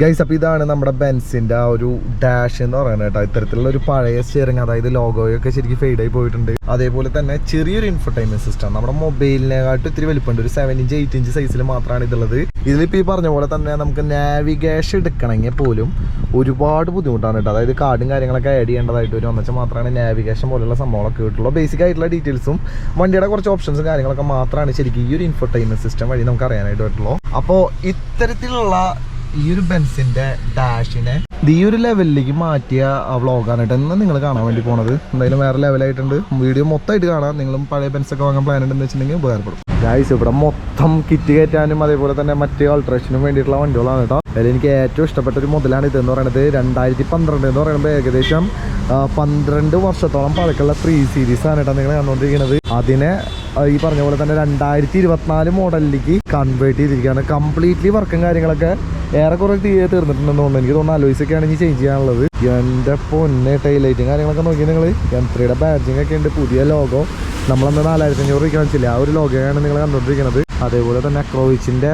Guys അപ്പോൾ ഇതാണ് നമ്മുടെ ബെൻസിന്റെ ആ ഒരു ഡാഷ് എന്ന് പറയുന്നത് കേട്ടോ. ഇത്തരത്തിലുള്ള ഒരു പഴയ സ്റ്റിയറിംഗ് അതായത് ലോഗോയൊക്കെ ശരിക്കും ഫെയ്ഡായി പോയിട്ടുണ്ട്. അതേപോലെ തന്നെ ചെറിയൊരു ഇൻഫർടൈൻമെന്റ് സിസ്റ്റം നമ്മുടെ മൊബൈലിനെക്കാട്ടും ഇത്തിരി വലിപ്പമുണ്ട്. ഒരു സെവൻ ഇഞ്ച് എയ്റ്റ് ഇഞ്ച് സൈസിൽ മാത്രമാണ് ഇതുള്ളത്. ഇതിലിപ്പോൾ ഈ പറഞ്ഞ പോലെ തന്നെ നമുക്ക് നാവിഗേഷൻ എടുക്കണമെങ്കിൽ പോലും ഒരുപാട് ബുദ്ധിമുട്ടാണ് കേട്ടോ. അതായത് കാർഡും കാര്യങ്ങളൊക്കെ ആഡ് ചെയ്യേണ്ടതായിട്ട് വരും. എന്നുവെച്ചാൽ മാത്രമാണ് നാവിഗേഷൻ പോലുള്ള സംഭവങ്ങളൊക്കെ കിട്ടുള്ളൂ. ബേസിക് ആയിട്ടുള്ള ഡീറ്റെയിൽസും വണ്ടിയുടെ കുറച്ച് ഓപ്ഷൻസും കാര്യങ്ങളൊക്കെ മാത്രമാണ് ശരിക്കും ഈ ഒരു ഇൻഫർടൈൻമെന്റ് സിസ്റ്റം വഴി നമുക്ക് അറിയാനായിട്ട് പറ്റുള്ളൂ. അപ്പോൾ ഇത്തരത്തിലുള്ള ഈ ഒരു ബെൻസിന്റെ ഡാഷിനെ ഈ ഒരു ലെവലിലേക്ക് മാറ്റിയ ആ വ്ളോഗാണ് കേട്ടോ. ഇന്ന് നിങ്ങൾ കാണാൻ വേണ്ടി പോണത്. എന്തായാലും വേറെ ലെവലായിട്ടുണ്ട്. വീഡിയോ മൊത്തമായിട്ട് കാണാം. നിങ്ങളും പഴയ ബെൻസ് ഒക്കെ വാങ്ങാൻ പ്ലാൻ ഉണ്ടെന്ന് വെച്ചിട്ടുണ്ടെങ്കിൽ ഉപകാരപ്പെടും. ഗായ്സ് ഇവിടെ മൊത്തം കിറ്റ് കയറ്റാനും അതേപോലെ തന്നെ മറ്റേ ഓൾട്രേഷനും വേണ്ടിയിട്ടുള്ള വണ്ടികളാണ് കേട്ടോ. അതിൽ എനിക്ക് ഏറ്റവും ഇഷ്ടപ്പെട്ട ഒരു മുതലാണ് ഇത് എന്ന് പറയുന്നത് രണ്ടായിരത്തി പന്ത്രണ്ട് എന്ന് പറയുമ്പോൾ ഏകദേശം പന്ത്രണ്ട് വർഷത്തോളം പഴക്കമുള്ള ത്രീ സീരീസ് ആണ് കേട്ടോ നിങ്ങൾ കണ്ടുകൊണ്ടിരിക്കുന്നത്. അതിനെ ഈ പറഞ്ഞ പോലെ തന്നെ രണ്ടായിരത്തി ഇരുപത്തിനാല് മോഡലിലേക്ക് കൺവേർട്ട് ചെയ്തിരിക്കുകയാണ് കംപ്ലീറ്റ്ലി വർക്കും കാര്യങ്ങളൊക്കെ ഏറെക്കുറെ തീർന്നിട്ടുണ്ടെന്ന് തോന്നുന്നു. എനിക്ക് തോന്നുന്നു അലോയിസൊക്കെയാണ് ഇനി ചേഞ്ച് ചെയ്യാനുള്ളത്. എന്റെ പൊന്നെ ടൈലൈറ്റും കാര്യങ്ങളൊക്കെ നോക്കി നിങ്ങൾ എം ത്രീയുടെ ബാഡ്ജിങ് ഒക്കെ ഉണ്ട് പുതിയ ലോഗോ നമ്മളന്ന് നാലായിരത്തി അഞ്ഞൂറ് രൂപ കാണിച്ചില്ല ആ ഒരു ലോഗോയാണ് നിങ്ങൾ കണ്ടുകൊണ്ടിരിക്കുന്നത് അതേപോലെ തന്നെ അക്രോവിച്ചിന്റെ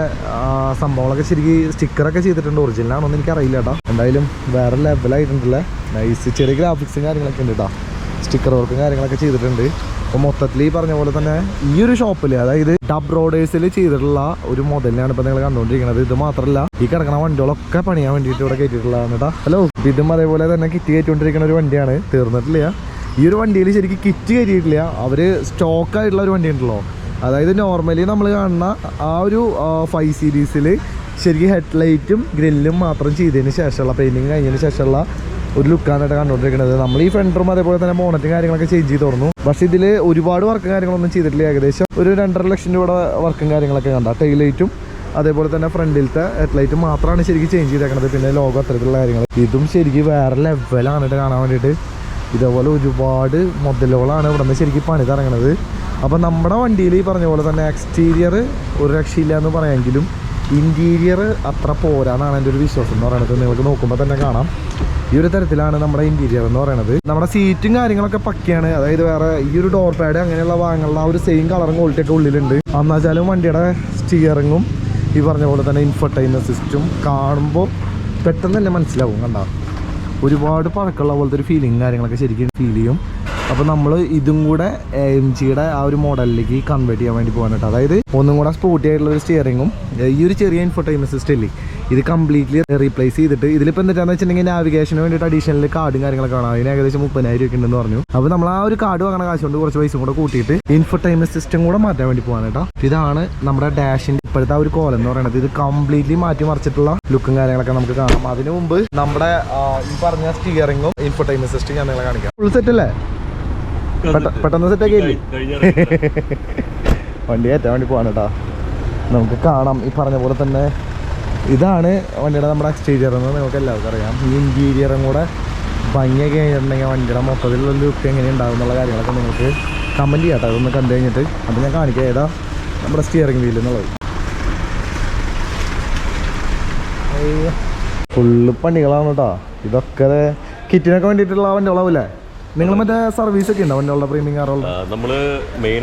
സംഭവങ്ങളൊക്കെ ശരിക്കും സ്റ്റിക്കറൊക്കെ ചെയ്തിട്ടുണ്ട്. ഒറിജിനലാണോ എന്ന് എനിക്കറിയില്ല കേട്ടോ എന്തായാലും വേറെ ലെവലായിട്ടുണ്ടല്ലേ നൈസ് ചെറിയ ഗ്രാഫിക്സും കാര്യങ്ങളൊക്കെ ഉണ്ട് കേട്ടോ സ്റ്റിക്കർ വർക്കും കാര്യങ്ങളൊക്കെ ചെയ്തിട്ടുണ്ട്. അപ്പോൾ മൊത്തത്തിൽ ഈ പറഞ്ഞ പോലെ തന്നെ ഈ ഒരു ഷോപ്പിൽ അതായത് ഡബ് റോഡേഴ്സിൽ ചെയ്തിട്ടുള്ള ഒരു മോഡലിനാണ് ഇപ്പോൾ നിങ്ങൾ കണ്ടുകൊണ്ടിരിക്കുന്നത് ഇത് മാത്രമല്ല ഈ കിടക്കുന്ന വണ്ടികളൊക്കെ പണിയാൻ വേണ്ടിയിട്ട് ഇവിടെ കയറ്റിയിട്ടുള്ളതാണ് കേട്ടോ ഹലോ ഇതും അതേപോലെ തന്നെ കിറ്റ് കയറ്റിക്കൊണ്ടിരിക്കുന്ന ഒരു വണ്ടിയാണ്. തീർന്നിട്ടില്ല. ഈ ഒരു വണ്ടിയിൽ ശരിക്കും കിറ്റ് കയറ്റിയിട്ടില്ല. അവർ സ്റ്റോക്ക് ആയിട്ടുള്ള ഒരു വണ്ടി ഉണ്ടല്ലോ. അതായത് നോർമലി നമ്മൾ കാണുന്ന ആ ഒരു ഫൈവ് സീരീസിൽ ശരിക്കും ഹെഡ്ലൈറ്റും ഗ്രില്ലും മാത്രം ചെയ്തതിന് ശേഷമുള്ള പെയിന്റിങ് കഴിഞ്ഞതിന് ശേഷമുള്ള ഒരു ലുക്കാണ് കണ്ടുകൊണ്ടിരിക്കുന്നത്. നമ്മൾ ഈ ഫ്രണ്ടറും അതേപോലെ തന്നെ മോണറ്റും കാര്യങ്ങളൊക്കെ ചേഞ്ച് ചെയ്ത് തുറന്നു. പക്ഷേ ഇതിൽ ഒരുപാട് വർക്കും കാര്യങ്ങളൊന്നും ചെയ്തിട്ടില്ല. ഏകദേശം ഒരു രണ്ടര ലക്ഷം രൂപയുടെ വർക്കും കാര്യങ്ങളൊക്കെ കണ്ട. ടൈലൈറ്റും അതേപോലെ തന്നെ ഫ്രണ്ടിലത്തെ ഹെഡ്ലൈറ്റ് മാത്രമാണ് ശരിക്കും ചേഞ്ച് ചെയ്തേക്കുന്നത് പിന്നെ ലോകം അത്തരത്തിലുള്ള കാര്യങ്ങൾ. ഇതും ശരിക്കും വേറെ ലെവലാണ് കേട്ടോ കാണാൻ വേണ്ടിയിട്ട്. ഇതേപോലെ ഒരുപാട് മുതലുകളാണ് ഇവിടെ നിന്ന് ശരിക്കും പണി തുടങ്ങണത് അപ്പോൾ നമ്മുടെ വണ്ടിയിൽ ഈ പറഞ്ഞ പോലെ തന്നെ എക്സ്റ്റീരിയർ ഒരു രക്ഷയില്ല എന്ന് പറയാമെങ്കിലും ഇന്റീരിയർ അത്ര പോരാന്നാണ് എന്റെ ഒരു വിശ്വാസം എന്ന് പറയുന്നത്. നിങ്ങൾക്ക് നോക്കുമ്പോൾ തന്നെ കാണാം. ഈ ഒരു തരത്തിലാണ് നമ്മുടെ ഇന്റീരിയർ എന്ന് പറയുന്നത് നമ്മുടെ സീറ്റും കാര്യങ്ങളൊക്കെ പക്കയാണ്. അതായത് വേറെ ഈ ഒരു ഡോർ പാഡ് അങ്ങനെയുള്ള ഭാഗങ്ങളിൽ ആ ഒരു സെയിം കളറും ക്വാളിറ്റി ഒക്കെ ഉള്ളിലുണ്ട്. എന്നുവെച്ചാലും വണ്ടിയുടെ സ്റ്റിയറിങ്ങും ഈ പറഞ്ഞ പോലെ തന്നെ ഇൻഫർടൈൻമെന്റ് സിസ്റ്റം കാണുമ്പോൾ പെട്ടെന്ന് തന്നെ മനസ്സിലാവും കണ്ട. ഒരുപാട് പഴക്കമുള്ള പോലത്തെ ഒരു ഫീലിംഗ് കാര്യങ്ങളൊക്കെ ശരിക്കും ഫീൽ ചെയ്യും. അപ്പോൾ നമ്മൾ ഇതും കൂടെ എം ജിയുടെ ആ ഒരു മോഡലിലേക്ക് കൺവേർട്ട് ചെയ്യാൻ വേണ്ടി പോകാനായിട്ട്. അതായത് ഒന്നും കൂടെ സ്പോർട്ടി ആയിട്ടുള്ള ഒരു സ്റ്റിയറിങ്ങും ഈ ഒരു ചെറിയ ഇൻഫർട്ടൈനർ സിസ്റ്റം ഇല്ലേ ഇത് കംപ്ലീറ്റ്ലി റീപ്ലേസ് ചെയ്തിട്ട് ഇതിലിപ്പോൾ എന്താണെന്ന് വെച്ചിട്ടുണ്ടെങ്കിൽ നാവിഗേഷന് വേണ്ടിയിട്ട് അഡീഷണൽ കാർഡും കാര്യങ്ങളൊക്കെ കാണാം അതിന് ഏകദേശം മുപ്പതിനായിരം രൂപ ഉണ്ടെന്ന് പറഞ്ഞു. അപ്പോൾ നമ്മൾ ആ ഒരു കാർഡ് വാങ്ങണ കാശ് കൊണ്ട് കുറച്ച് പൈസ കൂടെ കൂട്ടിയിട്ട് ഇൻഫർടൈൻമെന്റ് സിസ്റ്റം കൂടെ മാറ്റാൻ വേണ്ടി പോകാൻ കേട്ടോ. ഇതാണ് നമ്മുടെ ഡാഷിന്റെ ഇപ്പോഴത്തെ ആ ഒരു കോലം എന്ന് പറയുന്നത്. ഇത് കംപ്ലീറ്റ്ലി മാറ്റി മറിച്ചിട്ടുള്ള ലുക്കും കാര്യങ്ങളൊക്കെ നമുക്ക് കാണാം. അതിനു മുമ്പ് നമ്മുടെ ഈ പറഞ്ഞ സ്റ്റിയറിങ്ങും ഇൻഫർടൈൻമെന്റ് സിസ്റ്റം ഞാൻ നിങ്ങളെ കാണിക്കാം. ഫുൾ സെറ്റ് അല്ലേ? പെട്ട- പെട്ടെന്ന് സെറ്റ് ആക്കി വണ്ടി കയറ്റാൻ വേണ്ടി പോകാൻ കേട്ടോ. നമുക്ക് കാണാം. ഈ പറഞ്ഞ പോലെ തന്നെ ഇതാണ് വണ്ടിയുടെ നമ്മുടെ എക്സ്റ്റീരിയർ എന്ന് നിങ്ങൾക്ക് എല്ലാവർക്കും അറിയാം. ഈ ഇന്റീരിയറും കൂടെ ഭംഗിയൊക്കെ കഴിഞ്ഞിട്ടുണ്ടെങ്കിൽ വണ്ടിയുടെ മൊത്തത്തിലുള്ള ലുക്ക് എങ്ങനെ ഉണ്ടാവും എന്നുള്ള കാര്യങ്ങളൊക്കെ നിങ്ങൾക്ക് കമന്റ് ചെയ്യട്ടെ അതൊന്ന് കണ്ടു കഴിഞ്ഞിട്ട് അത് ഞാൻ കാണിക്കാം. ഏതാ നമ്മുടെ സ്റ്റിയറിംഗ് വീൽ എന്നുള്ളത്. ഫുള്ള് പണികളാണ് കേട്ടോ. ഇതൊക്കെ കിറ്റിനൊക്കെ വേണ്ടിയിട്ടുള്ള വണ്ടികളാവൂലേ നിങ്ങൾ മറ്റേ സർവീസ് ഒക്കെ ഉണ്ടോ വണ്ടികളുടെ പ്രീമിയം കാറുകളുടെ നമ്മൾ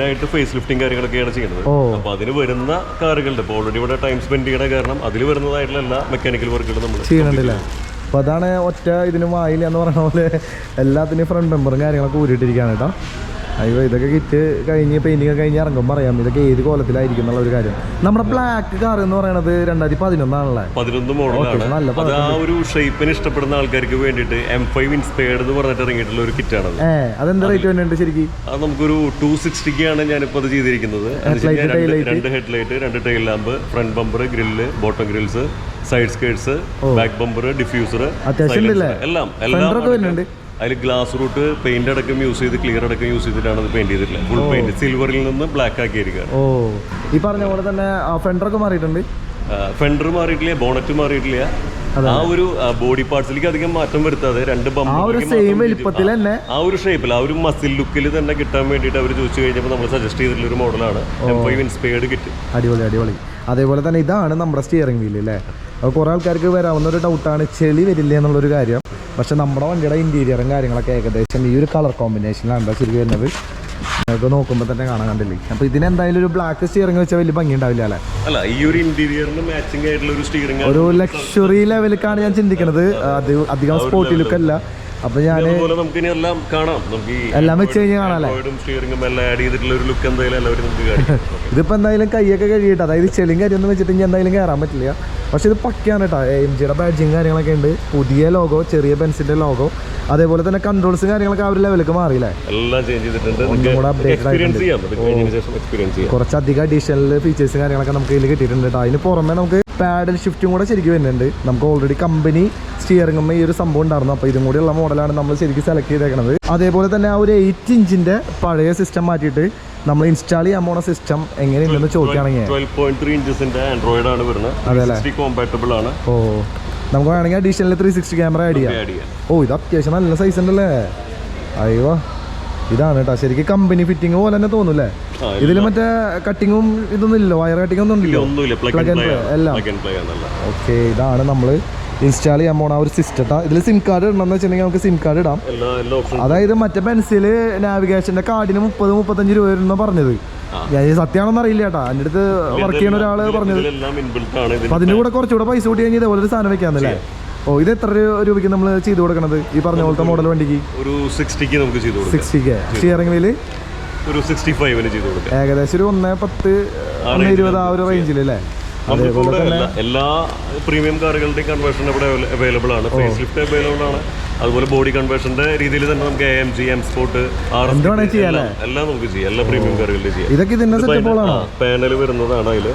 ആയിട്ട് ഫേസ് ലിഫ്റ്റിംഗ് കാര്യങ്ങളൊക്കെയാണ് ചെയ്യുന്നത്. അപ്പോൾ അപ്പൊ അതിന് വരുന്ന കാറുകളുടെ ഇപ്പോൾ ഓൾറെഡി ഇവിടെ ടൈം സ്പെൻഡ് ചെയ്യണ കാരണം അതിൽ വരുന്നതായിട്ടുള്ള എല്ലാ മെക്കാനിക്കൽ വർക്കുകളും നമ്മൾ ചെയ്യണുണ്ടല്ലേ അപ്പോൾ അതാണ് ഒറ്റ ഇതിന് വായില്ല എന്ന് പറയുന്ന പോലെ എല്ലാത്തിനും ഫ്രണ്ട് മെമ്പറും കാര്യങ്ങളൊക്കെ ഊരിയിട്ടിരിക്കുകയാണ് കേട്ടോ. അയ്യോ ഇതൊക്കെ കിറ്റ് കഴിഞ്ഞ് പെയിന്റിംഗ് ഒക്കെ കഴിഞ്ഞ് ഇറങ്ങുമ്പോൾ അറിയാം. ഇതൊക്കെ ഏത് കോലത്തിലായിരിക്കും എന്നുള്ള ഒരു കാര്യം. നമ്മുടെ ബ്ലാക്ക് കാർ എന്ന് പറയുന്നത് രണ്ടായിരത്തി പതിനൊന്നാണല്ലേ? പതിനൊന്ന് മോഡലാണ് നല്ല അത് ആ ഒരു ഷേപ്പിന് ഇഷ്ടപ്പെടുന്ന ആൾക്കാർക്ക് വേണ്ടിയിട്ട് എം ഫൈവ് ഇൻസ്പയർഡ് എന്ന് പറഞ്ഞിട്ട് ഇറങ്ങിയിട്ടുള്ള ഒരു കിറ്റ് ആണ് അതെന്താ റേറ്റ് വേണ്ടി ശരിക്കും? അത് നമുക്കൊരു ടു സിക്സ്റ്റിക്കാണ് ഞാനിപ്പോൾ അത് ചെയ്തിരിക്കുന്നത്. രണ്ട് ഹെഡ് ലൈറ്റ് രണ്ട് tail lamp front bumper grill bottom grills side skirts back bumper diffuser എല്ലാം എല്ലാം അതിൽ ഗ്ലാസ് റൂട്ട് പെയിന്റ് അടക്കം യൂസ് ചെയ്ത് ക്ലിയർ അടക്കം യൂസ് ചെയ്തിട്ടാണ് അത് പെയിന്റ് ചെയ്തിട്ടുള്ളത്. ഫുൾ പെയിന്റ് സിൽവറിൽ നിന്ന് ബ്ലാക്ക് ആക്കിയിരിക്കുകയാണ്. ഓ. ഈ പറഞ്ഞ പോലെ തന്നെ ഫെൻഡറൊക്കെ മാറിയിട്ടുണ്ട്? ഫെൻഡർ മാറിയിട്ടില്ല ബോണറ്റ് മാറിയിട്ടില്ല. ആ ഒരു ബോഡി പാർട്സിലേക്ക് അധികം മാറ്റം വരുത്താതെ രണ്ട് വലിപ്പത്തിൽ തന്നെ ആ ഒരു ഷേപ്പിൽ ആ ഒരു മസിൽ ലുക്കിൽ തന്നെ കിട്ടാൻ വേണ്ടിയിട്ട് അവർ ചോദിച്ചു കഴിഞ്ഞപ്പോൾ നമ്മൾ സജസ്റ്റ് ചെയ്തിട്ടുള്ള ഒരു മോഡലാണ് എം ഫൈവ് ഇൻസ്പയർഡ് കിറ്റ് അടിപൊളി അടിപൊളി. അതേപോലെ തന്നെ ഇതാണ് നമ്മുടെ സ്റ്റിയറിംഗ് വീൽ അല്ലേ കുറേ ആൾക്കാർക്ക് വരാവുന്ന ഒരു ഡൗട്ടാണ് ചെളി വരില്ല എന്നുള്ളൊരു കാര്യം. പക്ഷെ നമ്മുടെ വണ്ടിയുടെ ഇന്റീരിയറും കാര്യങ്ങളൊക്കെ ഏകദേശം ഈ ഒരു കളർ കോമ്പിനേഷനിലാണ് ശരി വരുന്നത്. നമുക്ക് നോക്കുമ്പോൾ തന്നെ കാണാൻ കണ്ടില്ലേ? അപ്പോൾ ഇതിന് എന്തായാലും ഒരു ബ്ലാക്ക് സ്റ്റിയറിംഗ് വെച്ചാൽ വലിയ ഭംഗി ഉണ്ടാവില്ല അല്ലേ? അല്ല ഈ ഒരു ഇന്റീരിയറിന് മാച്ചിങ് ആയിട്ടുള്ള ഒരു സ്റ്റിയറിംഗ് ഒരു ലക്ഷറി ലെവലിലേക്കാണ് ഞാൻ ചിന്തിക്കുന്നത് അത് അധികം സ്പോർട്ടി ലുക്ക് അല്ല. അപ്പോൾ ഞാൻ അതുപോലെ നമുക്ക് ഇനി എല്ലാം കാണാം. നമുക്ക് എല്ലാം വെച്ച് കഴിഞ്ഞാൽ കാണാല്ലേ? സ്റ്റിയറിംഗും എല്ലാം ആഡ് ചെയ്തിട്ടുള്ള ഒരു ലുക്ക് എന്തായാലും എല്ലാവരും നമുക്ക് ഇതിപ്പോൾ എന്തായാലും കൈയൊക്കെ കഴുകിയിട്ട് അതായത് ചെളിയും കാര്യമൊന്നും വെച്ചിട്ട് ഇനി എന്തായാലും കയറാൻ പറ്റില്ല. പക്ഷെ ഇത് പക്കയാണ് കേട്ടോ എം ജിയുടെ ബാഡ്ജിങ് കാര്യങ്ങളൊക്കെ ഉണ്ട്. പുതിയ ലോഗോ ചെറിയ പെൻസിലിന്റെ ലോഗോ അതേപോലെ തന്നെ കൺട്രോൾസും കാര്യങ്ങളൊക്കെ ആ ഒരു ലെവലിലേക്ക് മാറിയില്ലേ? എല്ലാം ചേഞ്ച് ചെയ്തിട്ടുണ്ട്. ഒന്നും കൂടെ കുറച്ചധികം അഡീഷണൽ ഫീച്ചേഴ്സും കാര്യങ്ങളൊക്കെ നമുക്ക് ഇതിൽ കിട്ടിയിട്ടുണ്ട് കേട്ടോ അതിന് പുറമെ നമുക്ക് പാഡൽ ഷിഫ്റ്റും കൂടെ ശരിക്കും വരുന്നുണ്ട്. നമുക്ക് ഓൾറെഡി കമ്പനി സ്റ്റിയറിംഗും ഈ ഒരു സംഭവം ഉണ്ടായിരുന്നു. അപ്പോൾ ഇതും കൂടിയുള്ള മോഡലാണ് നമ്മൾ ശരിക്കും സെലക്ട് ചെയ്തേക്കുന്നത് അതേപോലെ തന്നെ ആ ഒരു എയ്റ്റ് ഇഞ്ചിന്റെ പഴയ സിസ്റ്റം മാറ്റിയിട്ട് നമ്മൾ ഇൻസ്റ്റാൾ ചെയ്യാൻ പോണ സിസ്റ്റം എങ്ങനെയുണ്ടെന്ന് ചോദിക്കുകയാണെങ്കിൽ. ആണ് കോമ്പാറ്റബിൾ ഓ നമുക്ക് വേണമെങ്കിൽ additional three sixty camera add ചെയ്യാം. ഓ ഇത് അത്യാവശ്യം നല്ല സൈസ് ഉണ്ടല്ലേ? അയ്യോ ഇതാണ് കേട്ടോ ശരിക്കും കമ്പനി ഫിറ്റിംഗ് പോലെ തന്നെ തോന്നൂല്ലേ? ഇതിൽ മറ്റേ കട്ടിങ്ങും ഇതൊന്നും ഇല്ല വയർ കട്ടിംഗ് ഒന്നും ഇല്ലല്ലോ എല്ലാം. ആണല്ല ഓക്കെ ഇതാണ് നമ്മൾ ഇൻസ്റ്റാൾ ചെയ്യാൻ പോണ ഒരു സിസ്റ്റം ഇതിൽ സിം കാർഡ് ഇടണമെന്ന് വെച്ചിട്ടുണ്ടെങ്കിൽ നമുക്ക് സിം കാർഡ് ഇടാം. അതായത് മറ്റേ പെൻസിൽ നാവിഗേഷന്റെ കാർഡിന് മുപ്പത് മുപ്പത്തഞ്ച് രൂപ വരുന്ന പറഞ്ഞത്. ഞാൻ സത്യമാണെന്ന് അറിയില്ല ചേട്ടാ എന്റെ അടുത്ത് വർക്ക് ചെയ്യുന്ന ഒരാൾ പറഞ്ഞത്. അപ്പൊ അതിന്റെ കൂടെ കുറച്ചുകൂടെ പൈസ കൂട്ടി കഴിഞ്ഞാൽ ഇതേപോലെ ഒരു സാധനം വെക്കാന്നല്ലേ? ഓ ഇത് എത്ര രൂപയ്ക്ക് നമ്മൾ ചെയ്തു കൊടുക്കണത്? ഈ പറഞ്ഞ പോലത്തെ മോഡൽ വണ്ടിക്ക്? ഒരു സിക്സ്റ്റിക്ക് നമുക്ക് ചെയ്തു വീൽ ഒരു സിക്സ്റ്റി ഫൈവിന് ചെയ്തു കൊടുക്കാം. ഏകദേശം ഒരു ഒന്ന് പത്ത് ഒന്ന് ഇരുപത് ആ ഒരു റേഞ്ചിൽ അല്ലേ? എല്ലാ പ്രീമിയം കാറുകളുടെയും കൺവേർഷൻ ഇവിടെ അവൈലബിൾ ആണ്. ഫേസ് ലിഫ്റ്റ് അവൈലബിൾ ആണ്. അതുപോലെ ബോഡി കൺവേർഷന്റെ രീതിയിൽ തന്നെ നമുക്ക് M G M sport R എല്ലാം നമുക്ക് ചെയ്യാം. എല്ലാ പ്രീമിയം കാറുകളിലും ചെയ്യാം. ഇതൊക്കെ ഇതിന്റെ സെറ്റപ്പുകളാണോ പാനൽ വരുന്നതാണ് അതിൽ.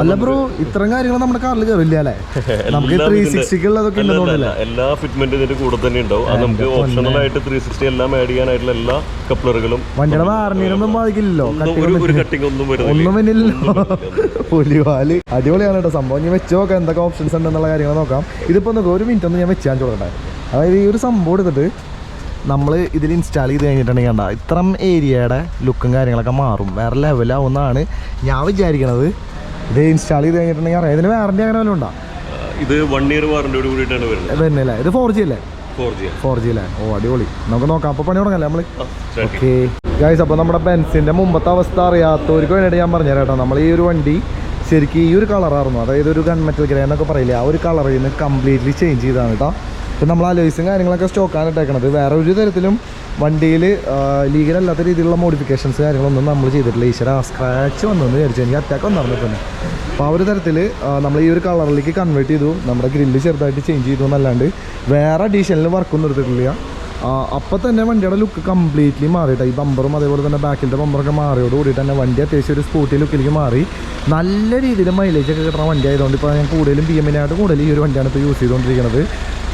അല്ല ബ്രോ ഇത്രയും കാര്യങ്ങൾ നമ്മുടെ കാറിൽ കയറില്ല അല്ലേ? നമുക്ക് ത്രീ സിക്സ്റ്റിക്ക് ഉള്ളതൊക്കെ അല്ല, അല്ല, അല്ല. എല്ലാ ഫിറ്റ്മെന്റ് ഇതിന്റെ കൂടെ തന്നെ ഉണ്ടാവും അത് നമുക്ക് ഓപ്ഷണൽ ആയിട്ട് ത്രീ സിക്സ്റ്റി എല്ലാം ആഡ് ചെയ്യാനായിട്ടുള്ള എല്ലാ കപ്ലറുകളും വണ്ടിയുടെ വാറണ്ടിനൊന്നും ബാധിക്കില്ലല്ലോ. ഒരു കട്ടിംഗ് ഒന്നും വരുന്നില്ല. പുലിവാൽ. അടിപൊളിയാണ് കേട്ടോ. സംഭവം. ഞാൻ വെച്ച് നോക്കാം. എന്തൊക്കെ ഓപ്ഷൻസ് ഉണ്ടെന്നുള്ള കാര്യങ്ങൾ നോക്കാം. ഇതിപ്പോ ഒരു മിനിറ്റ് ഒന്ന് ഞാൻ വെച്ചാൽ കാണിച്ചു കൊടുക്കട്ടെ. അതായത് ഈ ഒരു സംഭവം എടുത്തിട്ട് നമ്മൾ ഇതിൽ ഇൻസ്റ്റാൾ ചെയ്ത് കഴിഞ്ഞിട്ടുണ്ടെങ്കിൽ കണ്ട ഇത്രം ഏരിയയുടെ ലുക്കും കാര്യങ്ങളൊക്കെ മാറും. വേറെ ലെവലാവുമെന്നാണ് ഞാൻ വിചാരിക്കണത് ഇത് ഇൻസ്റ്റാൾ ചെയ്ത് കഴിഞ്ഞിട്ടുണ്ടെങ്കിൽ അറിയാം. ഇതിന് വാറണ്ടി അങ്ങനെ വല്ലതും ഉണ്ടോ? ഇത് വൺ ഇയർ വാറണ്ടിയോട് കൂടിയിട്ടാണ് വരുന്നത്. ഇത് തന്നെ അല്ലേ? ഇത് ഫോർ ജി അല്ലേ? ഫോർ ജി അല്ലേ? ഓ അടിപൊളി. നമുക്ക് നോക്കാം. അപ്പോൾ പണി തുടങ്ങല്ലേ നമ്മൾ ഓക്കെ ഗൈസ് അപ്പോൾ നമ്മുടെ ബെൻസിന്റെ മുമ്പത്തെ അവസ്ഥ അറിയാത്തവർക്ക് വേണ്ടിയിട്ട് ഞാൻ പറഞ്ഞു കേട്ടോ. നമ്മൾ ഈ ഒരു വണ്ടി ശരിക്കും ഈ ഒരു കളറായിരുന്നു അതായത് ഒരു ഗൺമെറ്റൽ ഗ്രേ എന്നൊക്കെ പറയില്ലേ ആ ഒരു കളറിൽ നിന്ന് കംപ്ലീറ്റ്ലി ചേഞ്ച് ചെയ്താണ് കേട്ടോ. ഇപ്പം നമ്മൾ അലോയ്സും കാര്യങ്ങളൊക്കെ സ്റ്റോക്കാണ് ഇട്ടേക്കണത്. വേറെ ഒരു തരത്തിലും വണ്ടിയിൽ ലീഗൽ അല്ലാത്ത രീതിയിലുള്ള മോഡിഫിക്കേഷൻസ് കാര്യങ്ങളൊന്നും നമ്മൾ ചെയ്തിട്ടില്ല. ഈശ്വര സ്ക്രാച്ച് വന്നെന്ന് വിചാരിച്ചു. എനിക്ക് അറ്റാക്ക് വന്നായിരുന്നു തന്നെ. അപ്പോൾ ആ ഒരു തരത്തിൽ നമ്മൾ ഈ ഒരു കളറിലേക്ക് കൺവേർട്ട് ചെയ്തു. നമ്മുടെ ഗ്രില്ല് ചെറുതായിട്ട് ചേഞ്ച് ചെയ്തു എന്നല്ലാണ്ട് വേറെ അഡീഷണൽ വർക്കൊന്നും എടുത്തിട്ടില്ല. അപ്പം തന്നെ വണ്ടിയുടെ ലുക്ക് കംപ്ലീറ്റ്ലി മാറിയിട്ട്. ഈ ബമ്പറും അതേപോലെ തന്നെ ബാക്കിലത്തെ ബമ്പറൊക്കെ മാറിയോട് കൂടി തന്നെ വണ്ടി അത്യാവശ്യം ഒരു സ്കൂട്ടി ലുക്കിലേക്ക് മാറി. നല്ല രീതിയിൽ മൈലേജ് ഒക്കെ കിട്ടുന്ന വണ്ടി ആയതുകൊണ്ട് ഇപ്പോൾ ഞാൻ കൂടുതലും ബി എമ്മിനായിട്ട് കൂടുതൽ ഈ ഒരു വണ്ടിയാണ് ഇപ്പോൾ യൂസ് ചെയ്തുകൊണ്ടിരിക്കുന്നത്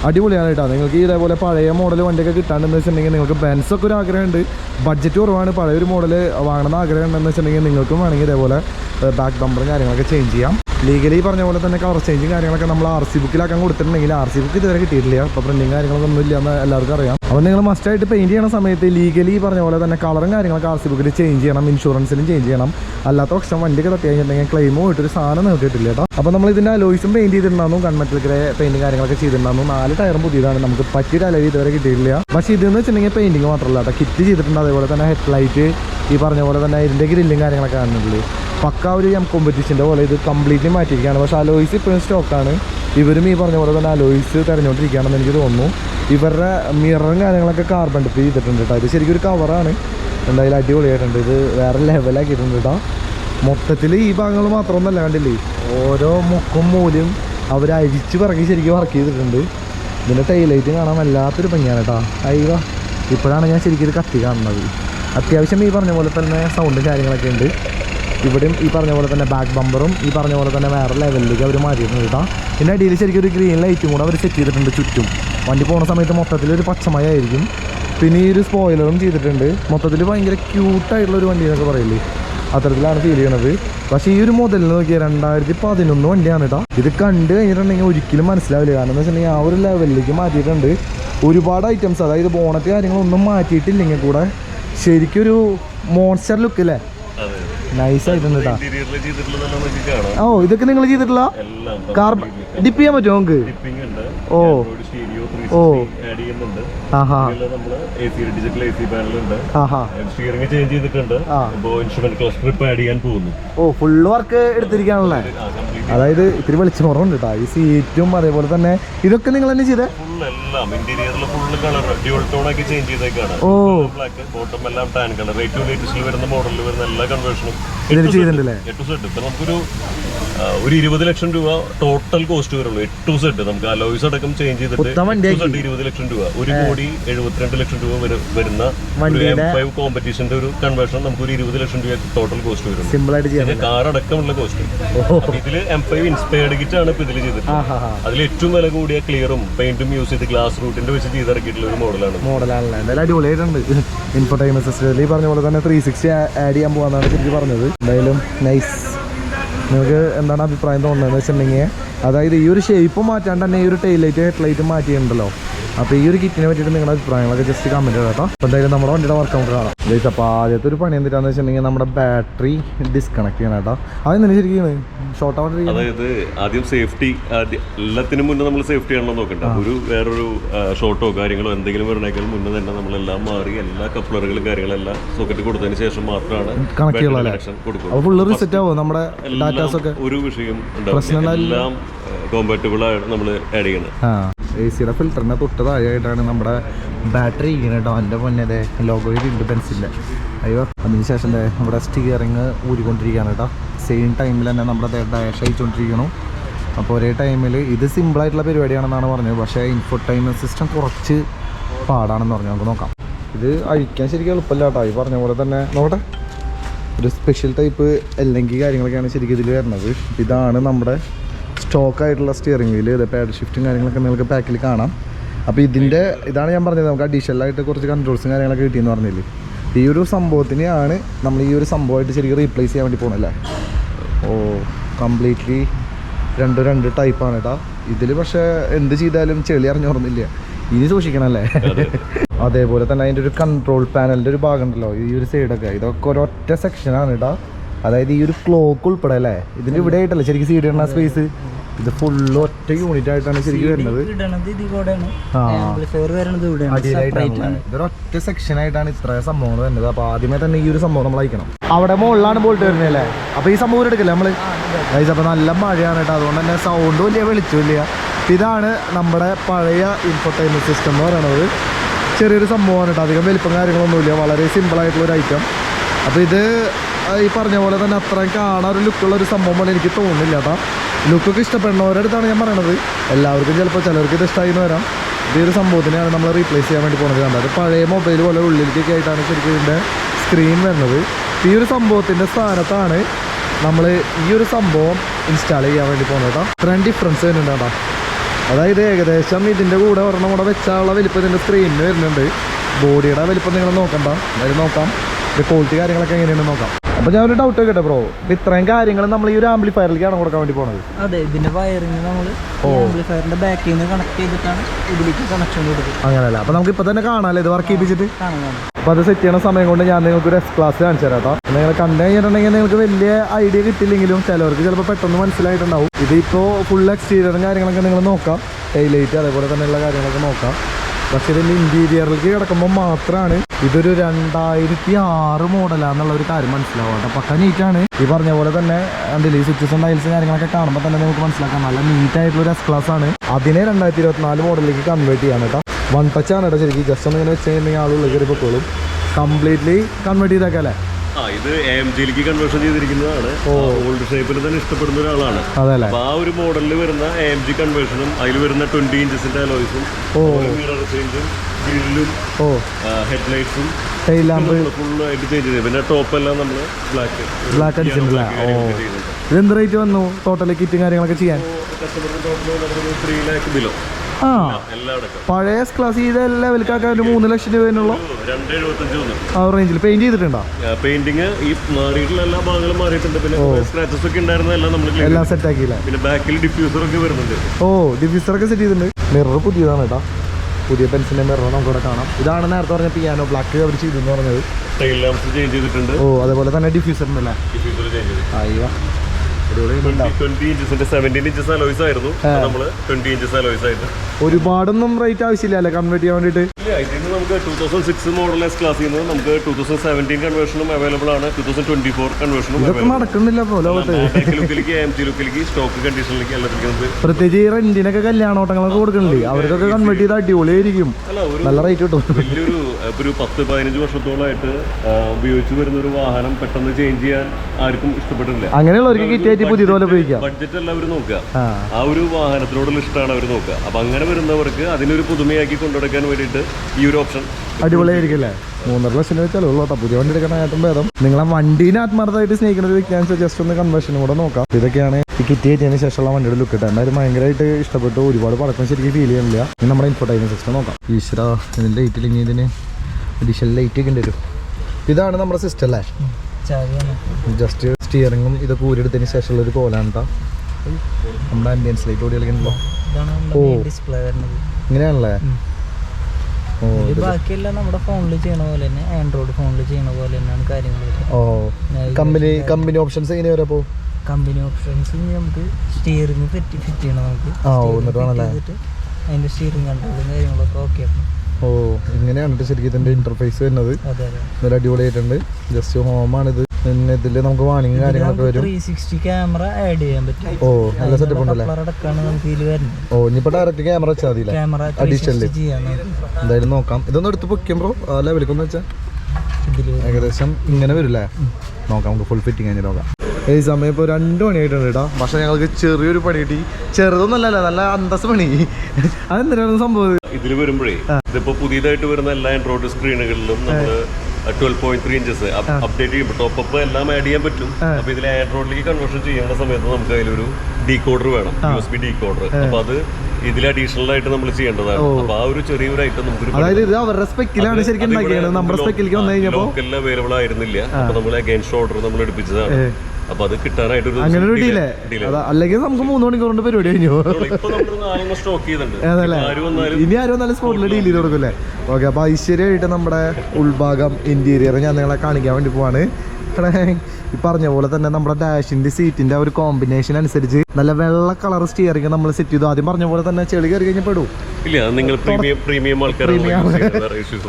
അടിപൊളിയാണ് കേട്ടോ നിങ്ങൾക്ക് ഇതേപോലെ പഴയ മോഡൽ വണ്ടിയൊക്കെ കിട്ടാണ്ടെന്ന് വെച്ചിട്ടുണ്ടെങ്കിൽ നിങ്ങൾക്ക് ബെൻസൊക്കെ ഒരു ആഗ്രഹമുണ്ട്. ബഡ്ജറ്റ് കുറവാണ്. പഴയ ഒരു മോഡൽ വാങ്ങണമെന്ന് ആഗ്രഹം ഉണ്ടെന്ന് വെച്ചിട്ടുണ്ടെങ്കിൽ നിങ്ങൾക്കും വേണമെങ്കിൽ ഇതേപോലെ ബാക്ക് ബമ്പറും കാര്യങ്ങളൊക്കെ ചേഞ്ച് ചെയ്യാം. ലീഗലി പറഞ്ഞ പോലെ തന്നെ കവർ ചേഞ്ചും കാര്യങ്ങളൊക്കെ നമ്മൾ ആർ സി ബുക്കിലാക്കാൻ കൊടുത്തിട്ടുണ്ടെങ്കിൽ ആർ സി ബുക്ക് ഇതുവരെ കിട്ടിയിട്ടില്ല. അപ്പോൾ പ്രിന്റിങ് കാര്യങ്ങളൊക്കെ ഒന്നും ഇല്ല എന്ന് എല്ലാവർക്കും അറിയാം. അപ്പോൾ നിങ്ങൾ മസ്റ്റായിട്ട് പെയിന്റ് ചെയ്യണ സമയത്ത് ലീഗലി പറഞ്ഞ പോലെ തന്നെ കളറും കാര്യങ്ങളൊക്കെ ആർ സി ബുക്കിൽ ചേഞ്ച് ചെയ്യണം ഇൻഷുറൻസിലും ചേഞ്ച് ചെയ്യണം. അല്ലാത്ത പക്ഷം വണ്ടി തട്ടി കഴിഞ്ഞിട്ടുണ്ടെങ്കിൽ ക്ലെയിമോ ഇട്ടൊരു സാധനം നിങ്ങൾക്ക് കിട്ടില്ല കേട്ടോ. അപ്പോൾ നമ്മൾ ഇതിന്റെ അലോയ്സും പെയിന്റ് ചെയ്തിട്ടുണ്ടായിരുന്നു കൺമെറ്റൽ ഗ്രേ പെയിന്റും കാര്യങ്ങളൊക്കെ ചെയ്തിട്ടുണ്ടായിരുന്നു നാല് ടയറും പുതിയതാണ് നമുക്ക് പറ്റിയൊരു അലവ് ഇതുവരെ കിട്ടിയിട്ടില്ല. പക്ഷേ ഇതെന്ന് വെച്ചിട്ടുണ്ടെങ്കിൽ പെയിന്റിങ് മാത്രമല്ല കേട്ടോ. കിറ്റ് ചെയ്തിട്ടുണ്ട് അതേപോലെ തന്നെ ഹെഡ് ലൈറ്റ് ഈ പറഞ്ഞ പോലെ തന്നെ ഇതിന്റെ ഗ്രില്ലും കാര്യങ്ങളൊക്കെ കാണുന്നുണ്ട്. പക്ക ഒരു എം കോമ്പറ്റീഷന്റെ പോലെ ഇത് കംപ്ലീറ്റ്ലി മാറ്റിയിരിക്കുകയാണ്. പക്ഷേ അലോയ്സ് ഇപ്പോഴും സ്റ്റോക്കാണ് ഇവരും ഈ പറഞ്ഞ പോലെ തന്നെ അലോയ്സ് തിരഞ്ഞുകൊണ്ടിരിക്കുകയാണെന്ന് എനിക്ക് തോന്നുന്നു. ഇവരുടെ മിററും കാര്യങ്ങളൊക്കെ കാർബൺ ഡിപ്പ് ചെയ്തിട്ടുണ്ട് കേട്ടോ ഇത് ശരിക്കും ഒരു കവറാണ് എന്തായാലും അടിപൊളിയായിട്ടുണ്ട്. ഇത് വേറെ ലെവലാക്കിയിട്ടുണ്ട് കേട്ടോ മൊത്തത്തിൽ ഈ ഭാഗങ്ങൾ മാത്രമൊന്നല്ല കണ്ടില്ലേ? ഓരോ മുക്കും മൂലയും അവർ അഴിച്ച് പിറകി ശരിക്കും വർക്ക് ചെയ്തിട്ടുണ്ട്. ഇതിന്റെ ടൈലൈറ്റ് കാണാൻ വല്ലാത്തൊരു ഭംഗിയാണ് കേട്ടോ അയ്യോ ഇപ്പോഴാണ് ഞാൻ ശരിക്കും ഇത് കത്തി കാണുന്നത്. അത്യാവശ്യം ഈ പറഞ്ഞ പോലെ തന്നെ സൗണ്ടും കാര്യങ്ങളൊക്കെ ഉണ്ട്. ഇവിടെയും ഈ പറഞ്ഞ പോലെ തന്നെ ബാക്ക് ബമ്പറും ഈ പറഞ്ഞ പോലെ തന്നെ വേറെ ലെവലിലേക്ക് അവർ മാറ്റിയിരുന്നു കേട്ടോ. പിന്നെ അടിയിൽ ശരിക്കും ഒരു ഗ്രീൻ ലൈറ്റും കൂടെ അവർ സെറ്റ് ചെയ്തിട്ടുണ്ട് ചുറ്റും. വണ്ടി പോകുന്ന സമയത്ത് മൊത്തത്തിൽ ഒരു പച്ചമയായിരിക്കും പിന്നെ ഈ ഒരു സ്പോയിലറും ചെയ്തിട്ടുണ്ട്. മൊത്തത്തിൽ ഭയങ്കര ക്യൂട്ടായിട്ടുള്ള ഒരു വണ്ടി എന്നൊക്കെ പറയില്ലേ അത്തരത്തിലാണ് ഫീൽ ചെയ്യണത്. പക്ഷേ ഈ ഒരു മോഡലിൽ നോക്കിയാൽ രണ്ടായിരത്തി പതിനൊന്ന് വണ്ടിയാണ് കേട്ടോ. ഇത് കണ്ടു കഴിഞ്ഞിട്ടുണ്ടെങ്കിൽ ഒരിക്കലും മനസ്സിലാവില്ല. കാരണം എന്ന് വെച്ചിട്ടുണ്ടെങ്കിൽ ആ ഒരു ലെവലിലേക്ക് മാറ്റിയിട്ടുണ്ട്. ഒരുപാട് ഐറ്റംസ് അതായത് ബോണറ്റ് കാര്യങ്ങളൊന്നും മാറ്റിയിട്ടില്ലെങ്കിൽ കൂടെ ശരിക്കൊരു മോൺസ്റ്റർ ലുക്ക് അല്ലേ നൈസ് ആയിട്ടുണ്ട് കേട്ടോ ഓ ഇതൊക്കെ നിങ്ങൾ ചെയ്തിട്ടില്ല എല്ലാം കാർബൺ ഡിപ്പ് ചെയ്യാൻ പറ്റുമോ നമുക്ക് ഓ. ഓ. ആഡ് ചെയ്യുന്നുണ്ട്. ഡിജിറ്റൽ എ സി പാനൽ ഉണ്ട്. ആഹാ. സ്റ്റിയറിംഗ് ചേഞ്ച് ചെയ്തിട്ടുണ്ട്. ഇപ്പോ ഇൻസ്ട്രുമെന്റ് ക്ലസ്റ്റർ ഇപ്പൊ ആഡ് ചെയ്യാൻ പോകുന്നു. ഓ ഫുൾ വർക്ക് എടുത്തിരിക്കാണല്ലേ അതായത് ഇത്തിരി വെളിച്ചം കുറവുണ്ട് കേട്ടോ ഈ സീറ്റും അതേപോലെ തന്നെ ഇതൊക്കെ നിങ്ങൾ തന്നെ ചെയ്തേ? ഇന്റീരിയറിൽ full colour dual tone change ചെയ്തേക്കാണ്. ഓ. ബ്ലാക്ക് ബോട്ടം എല്ലാം ടാൻ കളർ ഏറ്റവും ലേറ്റസ്റ്റിൽ വരുന്ന മോഡലിൽ വരുന്ന എല്ലാ കൺവേർഷനും ചെയ്തിട്ടുണ്ടല്ലേ? എട്ട് സെറ്റ് ഇപ്പൊ നമുക്കൊരു ഒരു ഇരുപത് ലക്ഷം രൂപ ടോട്ടൽ കോസ്റ്റ് വരുള്ളൂ. എട്ട് സെറ്റ് നമുക്ക് അലോയ്സ് അടക്കം ചേഞ്ച് ചെയ്തിട്ട് set ഇരുപത് ലക്ഷം രൂപ. ഒരു കോടി എഴുപത്തിരണ്ട് ലക്ഷം രൂപ വരെ- വരുന്ന ഫൈവ് കോമ്പറ്റീഷന്റെ ഒരു കൺവേർഷൻ നമുക്ക് ഒരു ഇരുപത് ലക്ഷം രൂപ ടോട്ടൽ കോസ്റ്റ് വരും സിമ്പിൾ ആയിട്ട് ചെയ്യാൻ കാർ അടക്കമുള്ള കോസ്റ്റ് ഇതിൽ എം ഫൈവ് ഇൻസ്പയർഡ് കിറ്റ് ആണ് ഇപ്പൊ ഇതിൽ ചെയ്തത് അതിൽ ഏറ്റവും വില കൂടിയ ക്ലിയറും പെയിന്റും യൂസ് ചെയ്ത് ഗ്ലാസ് റൂട്ടിന്റെ വെച്ച് ചെയ്തിറക്കിയിട്ടുള്ള ഒരു മോഡലാണ് മോഡലാണല്ലേ. എന്തായാലും അടിപൊളിയായിട്ടുണ്ട്. ഇൻഫോടൈൻമെന്റ് സിസ്റ്റത്തിൽ പറഞ്ഞ പോലെ തന്നെ ത്രീ സിക്സ്റ്റി ആഡ് ചെയ്യാൻ പോകാന്നാണ് ശരിക്കും പറഞ്ഞത്. എന്തായാലും നൈസ് നിങ്ങൾക്ക് എന്താണ് അഭിപ്രായം തോന്നുന്നത് വെച്ചിട്ടുണ്ടെങ്കിൽ? അതായത് ഈ ഒരു ഷേപ്പ് മാറ്റാണ്ട് തന്നെ ഈ ഒരു ടൈലൈറ്റ് ഹെഡ് ലൈറ്റ് മാറ്റിയിട്ടുണ്ടല്ലോ. അപ്പോൾ ഈ ഒരു കിറ്റിനെ പറ്റിയിട്ട് നിങ്ങളുടെ അഭിപ്രായങ്ങളൊക്കെ ജസ്റ്റ് കമന്റ് കേട്ടോ. അപ്പോൾ എന്തായാലും നമ്മുടെ വണ്ടിയുടെ വർക്ക് നമുക്ക് കാണാം. അപ്പോൾ ആദ്യത്തെ ഒരു പണി എന്തിട്ടാന്ന് വെച്ചിട്ടുണ്ടെങ്കിൽ നമ്മുടെ ബാറ്ററി ഡിസ്കണക്ട് ചെയ്യണം കേട്ടോ. അതെന്തിനു ശരിക്കും ഷോർട്ട് ഔട്ട് ചെയ്യണം അതായത് ആദ്യം സേഫ്റ്റി എല്ലാത്തിനും മുന്നേ നമ്മൾ സേഫ്റ്റി ആണല്ലോ നോക്കണ്ട. ഒരു വേറൊരു ഷോർട്ടോ കാര്യങ്ങളോ എന്തെങ്കിലും വരണേക്കാൾ മുന്നേ തന്നെ നമ്മളെല്ലാം മാറി എല്ലാ കപ്ലറുകളും കാര്യങ്ങളെല്ലാം സോക്കറ്റ് കൊടുത്തതിന് ശേഷം മാത്രമാണ് കണക്ഷൻ ഡാറ്റാസ് ഒക്കെ? ഒരു വിഷയം എല്ലാം കോമ്പാറ്റബിൾ ആയിട്ട് നമ്മൾ ആഡ് ചെയ്യണം. എ സിയുടെ ഫിൽറ്ററിനെ തൊട്ട് താഴെയായിട്ടാണ് നമ്മുടെ ബാറ്ററി ഇരിക്കുന്നത് കേട്ടോ എന്റെ മുന്നേ ലോഗോയിൽ ഉണ്ട് പെൻസിലിന്റെ അയ്യോ അതിന് ശേഷം ദേ നമ്മുടെ സ്റ്റിയറിങ് ഊരിക്കൊണ്ടിരിക്കുകയാണ് കേട്ടോ. സെയിം ടൈമിൽ തന്നെ നമ്മുടെ ഡാഷ് അയച്ചുകൊണ്ടിരിക്കണം അപ്പോൾ ഒരേ ടൈമിൽ ഇത് സിമ്പിളായിട്ടുള്ള പരിപാടിയാണെന്നാണ് പറഞ്ഞത്. പക്ഷേ ഇൻഫോടൈൻമെന്റ് സിസ്റ്റം കുറച്ച് പാടാണെന്ന് പറഞ്ഞു. നമുക്ക് നോക്കാം. ഇത് അഴിക്കാൻ ശരിക്കും എളുപ്പമില്ല കേട്ടോ. ഈ പറഞ്ഞ പോലെ തന്നെ നോക്കട്ടെ. ഒരു സ്പെഷ്യൽ ടൈപ്പ് അല്ലെങ്കിൽ കാര്യങ്ങളൊക്കെയാണ് ശരിക്കും ഇതിൽ വരുന്നത്. ഇതാണ് നമ്മുടെ സ്റ്റോക്ക് ആയിട്ടുള്ള സ്റ്റിയറിംഗ് വീൽ ഇത് പാഡ് ഷിഫ്റ്റും കാര്യങ്ങളൊക്കെ നിങ്ങൾക്ക് പാക്കിൽ കാണാം. അപ്പോൾ ഇതിന്റെ ഇതാണ് ഞാൻ പറഞ്ഞത് നമുക്ക് അഡീഷണലായിട്ട് കുറച്ച് കൺട്രോൾസും കാര്യങ്ങളൊക്കെ കിട്ടിയെന്ന് പറഞ്ഞില്ലേ? ഈ ഒരു സംഭവത്തിനെയാണ് നമ്മൾ ഈ ഒരു സംഭവമായിട്ട് ശരിക്കും റീപ്ലേസ് ചെയ്യാൻ വേണ്ടി പോകണല്ലേ ഓ കംപ്ലീറ്റ്ലി രണ്ട് രണ്ട് ടൈപ്പാണ് കേട്ടോ ഇതിൽ പക്ഷേ എന്ത് ചെയ്താലും ചെളി അറിഞ്ഞോർന്നില്ല. ഇനി സൂക്ഷിക്കണമല്ലേ അതേപോലെ തന്നെ അതിന്റെ ഒരു കൺട്രോൾ പാനലിന്റെ ഒരു ഭാഗം ഉണ്ടല്ലോ ഈ ഒരു സൈഡൊക്കെ ഇതൊക്കെ ഒരൊറ്റ സെക്ഷനാണ് കേട്ടോ അതായത് ഈ ഒരു ക്ലോക്ക് ഉൾപ്പെടെ അല്ലേ? ഇതിന്റെ ഇവിടെ ആയിട്ടല്ലേ ശരിക്കും സീഡ് ഇടുന്ന സ്പേസ് ഇത് ഫുള്ള് ഒറ്റ യൂണിറ്റ് ആയിട്ടാണ് ശരിക്കും വരുന്നത്. ഇതൊരു ഒറ്റ സെക്ഷൻ ആയിട്ടാണ് ഇത്ര സംഭവങ്ങൾ വരുന്നത്. അപ്പൊ ആദ്യമേ തന്നെ ഈ ഒരു സംഭവം നമ്മൾ അയക്കണം. അവിടെ മുകളിലാണ് ബോൾട്ട് വരുന്നത് അല്ലേ? അപ്പൊ ഈ സംഭവം എടുക്കില്ല നമ്മൾ? അപ്പൊ നല്ല മഴയാണ് കേട്ടോ. അതുകൊണ്ട് തന്നെ സൗണ്ട് വലിയ വെളിച്ചവും ഇല്ല. ഇതാണ് നമ്മുടെ പഴയ ഇൻഫർടൈൻമെന്റ് സിസ്റ്റം എന്ന് പറയുന്നത്. ചെറിയൊരു സംഭവമാണ് കേട്ടോ. അധികം വലിപ്പം കാര്യങ്ങളൊന്നുമില്ല വളരെ സിമ്പിൾ ആയിട്ടുള്ള ഒരു ഐറ്റം അപ്പോൾ ഇത് ഈ പറഞ്ഞ പോലെ തന്നെ അത്രയും കാണാൻ ഒരു ലുക്കുള്ള ഒരു സംഭവം പോലെ എനിക്ക് തോന്നുന്നില്ല കേട്ടോ. ലുക്കൊക്കെ ഇഷ്ടപ്പെടുന്നവരുടെ അടുത്താണ് ഞാൻ പറയണത്. എല്ലാവർക്കും ചിലപ്പോൾ ചിലർക്ക് ഇത് ഇഷ്ടമായി എന്ന് വരാം. ഈ ഒരു സംഭവത്തിനെയാണ് നമ്മൾ റീപ്ലേസ് ചെയ്യാൻ വേണ്ടി പോകുന്നത് കണ്ടത് പഴയ മൊബൈൽ പോലെ ഉള്ളിലേക്കൊക്കെ ആയിട്ടാണ് ശരിക്കും ഇതിന്റെ സ്ക്രീൻ വരുന്നത്. ഈ ഒരു സംഭവത്തിന്റെ സ്ഥാനത്താണ് നമ്മൾ ഈ ഒരു സംഭവം ഇൻസ്റ്റാൾ ചെയ്യാൻ വേണ്ടി പോകുന്നത് കേട്ടോ. ഇത്രയും ഡിഫറൻസ് വരുന്നുണ്ട് കേട്ടോ. അതായത് ഏകദേശം ഇതിന്റെ കൂടെ ഒരെണ്ണം കൂടെ വെച്ചാലുള്ള വലിപ്പം ഇതിന്റെ സ്ക്രീനിന് വരുന്നുണ്ട്. ബോഡിയുടെ വലിപ്പം നിങ്ങൾ നോക്കണ്ട. എന്തായാലും നോക്കാം. ഇത് ക്വാളിറ്റി കാര്യങ്ങളൊക്കെ എങ്ങനെയാണ് നോക്കാം. അപ്പോൾ ഞാൻ ഒരു ഡൗട്ട് കേട്ടോ ബ്രോ ഇത്രയും കാര്യങ്ങൾ നമ്മൾ ഈ ഒരു ആംപ്ലിഫയറിലേക്കാണ് കൊടുക്കാൻ വേണ്ടി പോണത്? അതെ ഇതിന്റെ വയറിങ് നമ്മൾ ആംപ്ലിഫയറിന്റെ ബാക്കിൽ നിന്ന് കണക്ട് ചെയ്തിട്ടാണ് ഇതിലേക്ക് കണക്ഷൻ കൊടുക്കുന്നത് അങ്ങനെയല്ല. അപ്പോൾ നമുക്ക് ഇപ്പോൾ തന്നെ കാണാമല്ലോ ഇത് വർക്ക് ചെയ്യിപ്പിച്ചിട്ട്? അപ്പൊ അപ്പോൾ അത് സെറ്റ് ചെയ്യണ സമയം കൊണ്ട് ഞാൻ നിങ്ങൾക്ക് ഒരു എസ് ക്ലാസ് കാണിച്ചു തരാം കേട്ടോ നിങ്ങൾ കണ്ടു കഴിഞ്ഞിട്ടുണ്ടെങ്കിൽ നിങ്ങൾക്ക് വലിയ ഐഡിയ കിട്ടില്ലെങ്കിലും ചിലവർക്ക് ചിലപ്പോൾ പെട്ടെന്ന് മനസ്സിലായിട്ടുണ്ടാവും. ഇതിപ്പോ ഫുൾ എക്സ്റ്റീരിയറും കാര്യങ്ങളൊക്കെ നിങ്ങൾ നോക്കാം. ഹൈലൈറ്റ് അതേപോലെ തന്നെയുള്ള കാര്യങ്ങളൊക്കെ നോക്കാം. പക്ഷേ ഇതിന്റെ ഇന്റീരിയറിലേക്ക് കിടക്കുമ്പോൾ മാത്രമാണ് ഇതൊരു രണ്ടായിരത്തി ആറ് മോഡലാന്നുള്ള ഒരു കാര്യം മനസ്സിലാവും. കേട്ടോ. പക്ക നീറ്റാണ് ഈ പറഞ്ഞ പോലെ തന്നെ എന്തെങ്കിലും ഈ സ്വിച്ചസും ടൈൽസും കാര്യങ്ങളൊക്കെ കാണുമ്പോൾ തന്നെ നമുക്ക് മനസ്സിലാക്കാം. നല്ല നീറ്റ് ആയിട്ടുള്ള ഒരു എസ് ക്ലാസ് ആണ്. അതിനെ രണ്ടായിരത്തി ഇരുപത്തിനാല് മോഡലിലേക്ക് കൺവേർട്ട് ചെയ്യാൻ കേട്ടോ. വൺ ടച്ച് ആണ് കേട്ടോ ശരിക്കും. ജസ്റ്റ് ഒന്ന് ഇങ്ങനെ വെച്ച് കഴിഞ്ഞാൽ ആളുകൾ ഒരു പൊക്കോളും. കംപ്ലീറ്റ്ലി കൺവേർട്ട് ചെയ്തേക്കാം അല്ലേ? ആ ഇത് എം ജിയിലേക്ക് കൺവേർഷൻ ചെയ്തിരിക്കുന്നതാണ്. ഓൾഡ് ഷേപ്പിൽ തന്നെ ഇഷ്ടപ്പെടുന്ന ഒരാളാണ്. അപ്പൊ ആ ഒരു മോഡലിൽ വരുന്ന എം ജി കൺവേർഷനും അതിൽ വരുന്ന ട്വന്റി ഇഞ്ചസിന്റെ അലോയ്സും ഓ. മിറർ ചേഞ്ചും ഗ്രില്ലും ചേഞ്ച് ചെയ്ത്. പിന്നെ ടോപ്പ് എല്ലാം നമ്മൾ ബ്ലാക്ക് ബ്ലാക്ക് ഓ. ഇതെന്ത് റേറ്റ് വന്നു? ടോട്ടൽ കിറ്റും കാര്യങ്ങളൊക്കെ ചെയ്യാൻ? ടോട്ടൽ ത്രീ ലാക്ക് ബിലോ ആ. എല്ലാം പഴയ ക്ലാസ് ചെയ്ത വിൽക്കാക്കാൻ ഒരു മൂന്ന് ലക്ഷം രൂപ വരുന്നുള്ളൂ. രണ്ട് എഴുപത്തഞ്ച് വന്നു ആ റേഞ്ചിൽ പെയിന്റ് ചെയ്തിട്ടുണ്ടോ? പെയിന്റിങ് ഈ മാറിയിട്ടുള്ള എല്ലാ ഭാഗങ്ങളും മാറിയിട്ടുണ്ട്. പിന്നെ സ്ക്രാച്ചസ് ഒക്കെ ഉണ്ടായിരുന്ന. എല്ലാം നമ്മൾ എല്ലാം സെറ്റ് ആക്കിയില്ല? പിന്നെ ബാക്കിൽ ഡിഫ്യൂസർ ഒക്കെ വരുന്നുണ്ട്. ഓ ഡിഫ്യൂസർ ഒക്കെ സെറ്റ് ചെയ്തിട്ടുണ്ട്. മിറർ പുതിയതാണ് കേട്ടോ. പുതിയ പെൻസിലിന്റെ മിറർ നമുക്ക് ഇവിടെ കാണാം. ഇതാണ് നേരത്തെ പറഞ്ഞ പിയാനോ ബ്ലാക്ക് അവർ ചെയ്തെന്ന് പറഞ്ഞത്. ഓ അതേപോലെ തന്നെ ചേഞ്ച് ചെയ്തു. അയ്യോ ഒരുപാടൊന്നും റേറ്റ് ആവശ്യമില്ല അല്ലേ? കൺവേർട്ട് ചെയ്യാൻ വേണ്ടിയിട്ട്. ഇതിന് നമുക്ക് two thousand six model S class ചെയ്യുന്നത് നമുക്ക് ടൂ തൗസൻഡ് സെവന്റീൻ കൺവേർഷനും അവൈലബിൾ ആണ്. ടൂ തൗസൻഡ് ട്വന്റി ഫോർ കൺവേർഷനും നടക്കുന്നില്ല ലുക്കിലേക്ക് എം ജി ലുക്കിലേക്ക് സ്റ്റോക്ക് കണ്ടീഷനിലേക്ക് എല്ലാത്തിലേക്കും നമുക്ക് പ്രത്യേകിച്ച് ഈ റെന്റിനൊക്കെ കല്യാണോട്ടങ്ങളൊക്കെ കൊടുക്കുന്നുണ്ട് അവർക്കൊക്കെ കൺവേർട്ട് ചെയ്ത് അടിപൊളിയായിരിക്കും. നല്ല റേറ്റ് കിട്ടും. വലിയൊരു ഒരു പത്ത് പതിനഞ്ച് വർഷത്തോളമായിട്ട് ഉപയോഗിച്ച് വരുന്ന ഒരു വാഹനം പെട്ടെന്ന് ചേഞ്ച് ചെയ്യാൻ ആർക്കും ഇഷ്ടപ്പെട്ടില്ല അങ്ങനെയുള്ളവർക്ക് കിറ്റായിട്ട് പുതിയതുപോലെ ഉപയോഗിക്കാം. ബഡ്ജറ്റ് അല്ല അവർ നോക്കുക. ആ. ഒരു വാഹനത്തിനോടുള്ള ഇഷ്ടമാണ് അവർ നോക്കുക. അപ്പൊ അങ്ങനെ വരുന്നവർക്ക് അതിനൊരു പുതുമയാക്കി കൊണ്ടുനടക്കാൻ വേണ്ടിയിട്ട് ഈ ഒരു ഓപ്ഷൻ അടിപൊളിയായിരിക്കും അല്ലേ മൂന്നര ലക്ഷം രൂപ ചെലവുള്ളൂ കേട്ടോ. പുതിയ വണ്ടി എടുക്കണേറ്റവും ഭേദം. നിങ്ങളെ വണ്ടീനെ ആത്മാർത്ഥമായിട്ട് സ്നേഹിക്കുന്ന ഒരു വ്യക്തിയാണെന്ന് വെച്ചാൽ ജസ്റ്റ് ഒന്ന് കൺവേർഷനും കൂടെ നോക്കാം. ഇതൊക്കെയാണ് ഈ കിറ്റ് ചെയ്തതിന് ശേഷമുള്ള വണ്ടിയുടെ ലുക്ക് കിട്ടുക എന്തായാലും ഭയങ്കരമായിട്ട് ഇഷ്ടപ്പെട്ടു ഒരുപാട് പടക്കം ശരിക്കും ഫീൽ ചെയ്യുന്നില്ല. ഇനി നമ്മുടെ ഇൻഫോർട്ടൈൻമെന്റ് സിസ്റ്റം നോക്കാം. ഈശ്വര ഇതിന്റെ ലൈറ്റിൽ ഇനി ഇതിന് അഡീഷണൽ ലൈറ്റ് ഒക്കെ വരും. ഇതാണ് നമ്മുടെ സിസ്റ്റം അല്ലേ? ജസ്റ്റ് സ്റ്റിയറിങ്ങും ഇതൊക്കെ ഊരിയെടുത്തതിന് ശേഷമുള്ള ഒരു കോലാണ്ട നമ്മുടെ ആംബിയൻസ് ലൈറ്റ് ഓടി കളിക്കണല്ലോ ഓ. ഇങ്ങനെയാണല്ലേ? ബാക്കിയെല്ലാം നമ്മുടെ ഫോണിൽ ചെയ്യണ പോലെ തന്നെ. ആൻഡ്രോയിഡ് ഫോണിൽ ചെയ്യണ പോലെ തന്നെയാണ് കാര്യങ്ങൾ ഓ കമ്പനി കമ്പനി ഓപ്ഷൻസ് എങ്ങനെ വരാ പോ കമ്പനി ഓപ്ഷൻസ് നമുക്ക് സ്റ്റിയറിംഗ് ഫിറ്റ് ഫിറ്റ് ചെയ്യണം നമുക്ക്. ആ, എന്നിട്ട്? അതിന്റെ സ്റ്റിയറിംഗ് കൺട്രോളും കാര്യങ്ങളൊക്കെ ഓക്കെ ആക്കണം. ഓ ഇങ്ങനെയാണ് ശരിക്കും ഇതിന്റെ ഇന്റർഫേസ് വരുന്നത്. അതെ അതെ. നല്ല അടിപൊളിയായിട്ടുണ്ട്. ജസ്റ്റ് ഹോമാണിത് പിന്നെ ഇതിൽ നമുക്ക് വാണിംഗ് കാര്യങ്ങളൊക്കെ വരും. ക്യാമറ ആഡ് ചെയ്യാൻ പറ്റും. ഓ നല്ല സെറ്റപ്പ് ഉണ്ടല്ലേ? ഓ ഇനിയിപ്പോ ഡയറക്റ്റ് ക്യാമറ വെച്ചാൽ മതി ക്യാമറ Additional. എന്തായാലും നോക്കാം. ഇതൊന്നും എടുത്ത് പൊക്കും ബ്രോ ആ ലെവലിക്കൊന്ന് വെച്ചാൽ ഇതിൽ ഏകദേശം ഇങ്ങനെ വരില്ലേ നോക്കാം നമുക്ക് ഫുൾ ഫിറ്റിംഗ് കഴിഞ്ഞ് നോക്കാം. ഈ സമയം ഇപ്പോൾ രണ്ട് മണിയായിട്ടുണ്ട് കേട്ടോ. പക്ഷെ ഞങ്ങൾക്ക് ചെറിയൊരു പണി കിട്ടി. ചെറുതൊന്നല്ല നല്ല അന്തസ് പണി. അതെന്തിനാണ് സംഭവം ഇതിൽ വരുമ്പോഴേ ഇതിപ്പോ പുതിയതായിട്ട് വരുന്ന എല്ലാ ആൻഡ്രോയിഡ് സ്ക്രീനുകളിലും നമ്മൾ twelve point three inches update ചെയ്യുമ്പോൾ ടോപ്പ് എല്ലാം ആഡ് ചെയ്യാൻ പറ്റും. അപ്പൊ ഇതിൽ ആൻഡ്രോയിഡിലേക്ക് കൺവേർഷൻ ചെയ്യുന്ന സമയത്ത് നമുക്ക് അതിലൊരു ഡീകോഡർ വേണം യു എസ് ബി ഡീകോഡർ അപ്പൊ അത് ഇതിൽ അഡീഷണൽ ആയിട്ട് നമ്മൾ ചെയ്യേണ്ടതാണ്. അപ്പൊ ആ ഒരു ചെറിയൊരു ഐറ്റം നമുക്ക് അതായത് ഇത് അവരുടെ സ്പെക്കിലാണ് ശരിക്കും ലോക്കലിൽ അവൈലബിൾ ആയിരുന്നില്ല. അപ്പൊ നമ്മൾ അഗൈൻസ്റ്റ് ഓർഡർ നമ്മൾ എടുപ്പിച്ചതാണ്. അപ്പൊ അത് കിട്ടാനായിട്ടൊരു അങ്ങനെ ഒരു ഡീലേ അല്ലെങ്കിൽ നമുക്ക് മൂന്ന് മണിക്കൂർ കൊണ്ട് പരിപാടി കഴിഞ്ഞു. ഇനി ആരും നല്ല സ്പോട്ടിൽ ഡീൽ ചെയ്ത് കൊടുക്കൂലേ ഓക്കെ അപ്പൊ ഐശ്വര്യമായിട്ട് നമ്മുടെ ഉൾഭാഗം ഇന്റീരിയർ ഞാൻ നിങ്ങളെ കാണിക്കാൻ വേണ്ടി പോവാണ്. എടാ, ഈ പറഞ്ഞ പോലെ തന്നെ നമ്മുടെ ഡാഷിന്റെ സീറ്റിന്റെ ആ ഒരു കോമ്പിനേഷൻ അനുസരിച്ച് നല്ല വെള്ള കളർ സ്റ്റിയറിംഗ് നമ്മൾ സെറ്റ് ചെയ്തു. ആദ്യം പറഞ്ഞ പോലെ തന്നെ ചെളി കയറി കഴിഞ്ഞാൽ പെടും. ഇല്ല നിങ്ങൾ പ്രീമിയം പ്രീമിയം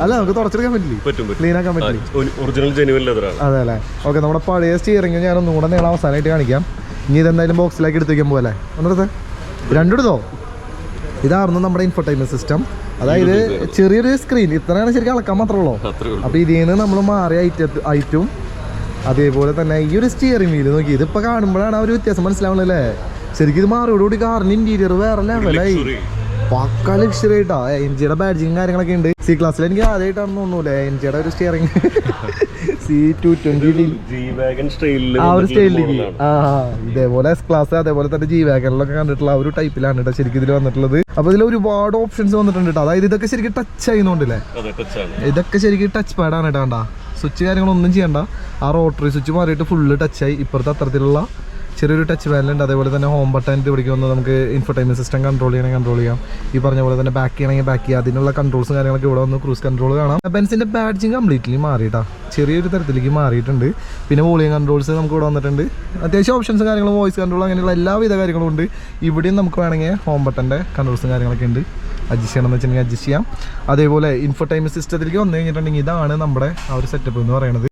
അല്ല നമുക്ക് തുറച്ചെടുക്കാൻ പറ്റില്ല? പറ്റും പറ്റും. ക്ലീൻ ആക്കാൻ പറ്റില്ല? ഒറിജിനൽ ജെനുവൻ ലെതറാണ് അതെ അല്ലേ? ഓക്കെ നമ്മുടെ പഴയ സ്റ്റിയറിംഗ് ഞാൻ ഒന്നുകൂടെ നീളം അവസാനമായിട്ട് കാണിക്കാം. ഇനി ഇതെന്തായാലും ബോക്സിലേക്ക് എടുത്തു വയ്ക്കാൻ പോലെ ഒന്നെടുത്ത് രണ്ടെടുത്തോ? ഇതായിരുന്നു നമ്മുടെ ഇൻഫർടൈൻമെന്റ് സിസ്റ്റം അതായത് ചെറിയൊരു സ്ക്രീൻ ഇത്രയാണ് ശരിക്കും അളക്കാൻ മാത്രമേ ഉള്ളൂ. അപ്പൊ ഇതിൽ നിന്ന് നമ്മൾ മാറിയ ഐറ്റും അതേപോലെ തന്നെ ഈ ഒരു സ്റ്റിയറിംഗ് വീൽ നോക്കി ഇതിപ്പോ കാണുമ്പോഴാണ് ആ ഒരു വ്യത്യാസം മനസ്സിലാവുന്നത് അല്ലേ? ശരിക്കും ഇത് മാറിയോടുകൂടി കാറിന് ഇന്റീരിയർ വേറെ ലെവലായി. പക്ക ലക്ഷറി ആയിട്ടാ. എൻ ജിയുടെ ബാഡ്ജിങ് കാര്യങ്ങളൊക്കെ ഉണ്ട്. സി ക്ലാസ്സിൽ എനിക്ക് ആദ്യമായിട്ടാണ് തോന്നൂലേ എൻ ജിയുടെ ഒരു സ്റ്റിയറിംഗ് സി ടു ട്വന്റി ആ ഒരു സ്റ്റൈലിലേക്ക് ആ ഇതേപോലെ എസ് ക്ലാസ് അതേപോലെ തന്നെ ജി വാഗനിലൊക്കെ കണ്ടിട്ടുള്ള ആ ഒരു ടൈപ്പിലാണ് കേട്ടോ ശരിക്കും ഇതിൽ വന്നിട്ടുള്ളത്. അപ്പൊ ഇതിൽ ഒരുപാട് ഓപ്ഷൻസ് വന്നിട്ടുണ്ട് കേട്ടോ. അതായത് ഇതൊക്കെ ശരിക്കും ടച്ച് ചെയ്യുന്നുണ്ടല്ലേ? ഇതൊക്കെ ശരിക്കും ടച്ച് പാഡാണ് കേട്ടോ കണ്ടാ. സ്വിച്ച് കാര്യങ്ങളൊന്നും ചെയ്യണ്ട. ആ റോട്ടറി സ്വിച്ച് മാറിയിട്ട് ഫുള്ള് ടച്ചായി ഇപ്പുറത്തെ അത്തരത്തിലുള്ള ചെറിയൊരു ടച്ച് പാനലുണ്ട് അതേപോലെ തന്നെ ഹോം ബട്ടൺ ഇവിടേക്ക് വന്ന് നമുക്ക് ഇൻഫർടൈൻമെന്റ് സിസ്റ്റം കൺട്രോൾ ചെയ്യണമെങ്കിൽ കൺട്രോൾ ചെയ്യാം. ഈ പറഞ്ഞ പോലെ തന്നെ ബാക്ക് ചെയ്യണമെങ്കിൽ ബാക്ക് ചെയ്യാം. അതിനുള്ള കൺട്രോൾസും കാര്യങ്ങളൊക്കെ ഇവിടെ വന്ന് ക്രൂസ് കൺട്രോൾ കാണാം. ബെൻസിന്റെ ബാഡ്ജിങ് കംപ്ലീറ്റ്ലി മാറിയിട്ടാ. ചെറിയൊരു തരത്തിലേക്ക് മാറിയിട്ടുണ്ട്. പിന്നെ വോളിയം കൺട്രോൾസ് നമുക്ക് ഇവിടെ വന്നിട്ടുണ്ട്. അത്യാവശ്യം ഓപ്ഷൻസും കാര്യങ്ങളും വോയിസ് കൺട്രോൾ അങ്ങനെയുള്ള എല്ലാവിധ കാര്യങ്ങളും ഉണ്ട്. ഇവിടെയും നമുക്ക് വേണമെങ്കിൽ ഹോം ബട്ടന്റെ കൺട്രോൾസും കാര്യങ്ങളൊക്കെ ഉണ്ട്. അഡ്ജസ്റ്റ് ചെയ്യണം എന്ന് വെച്ചിട്ടുണ്ടെങ്കിൽ അഡ്ജസ്റ്റ് ചെയ്യാം. അതേപോലെ ഇൻഫോടൈൻമെന്റ് സിസ്റ്റത്തിലേക്ക് വന്നു കഴിഞ്ഞിട്ടുണ്ടെങ്കിൽ ഇതാണ് നമ്മുടെ ആ ഒരു സെറ്റപ്പ് എന്ന് പറയുന്നത്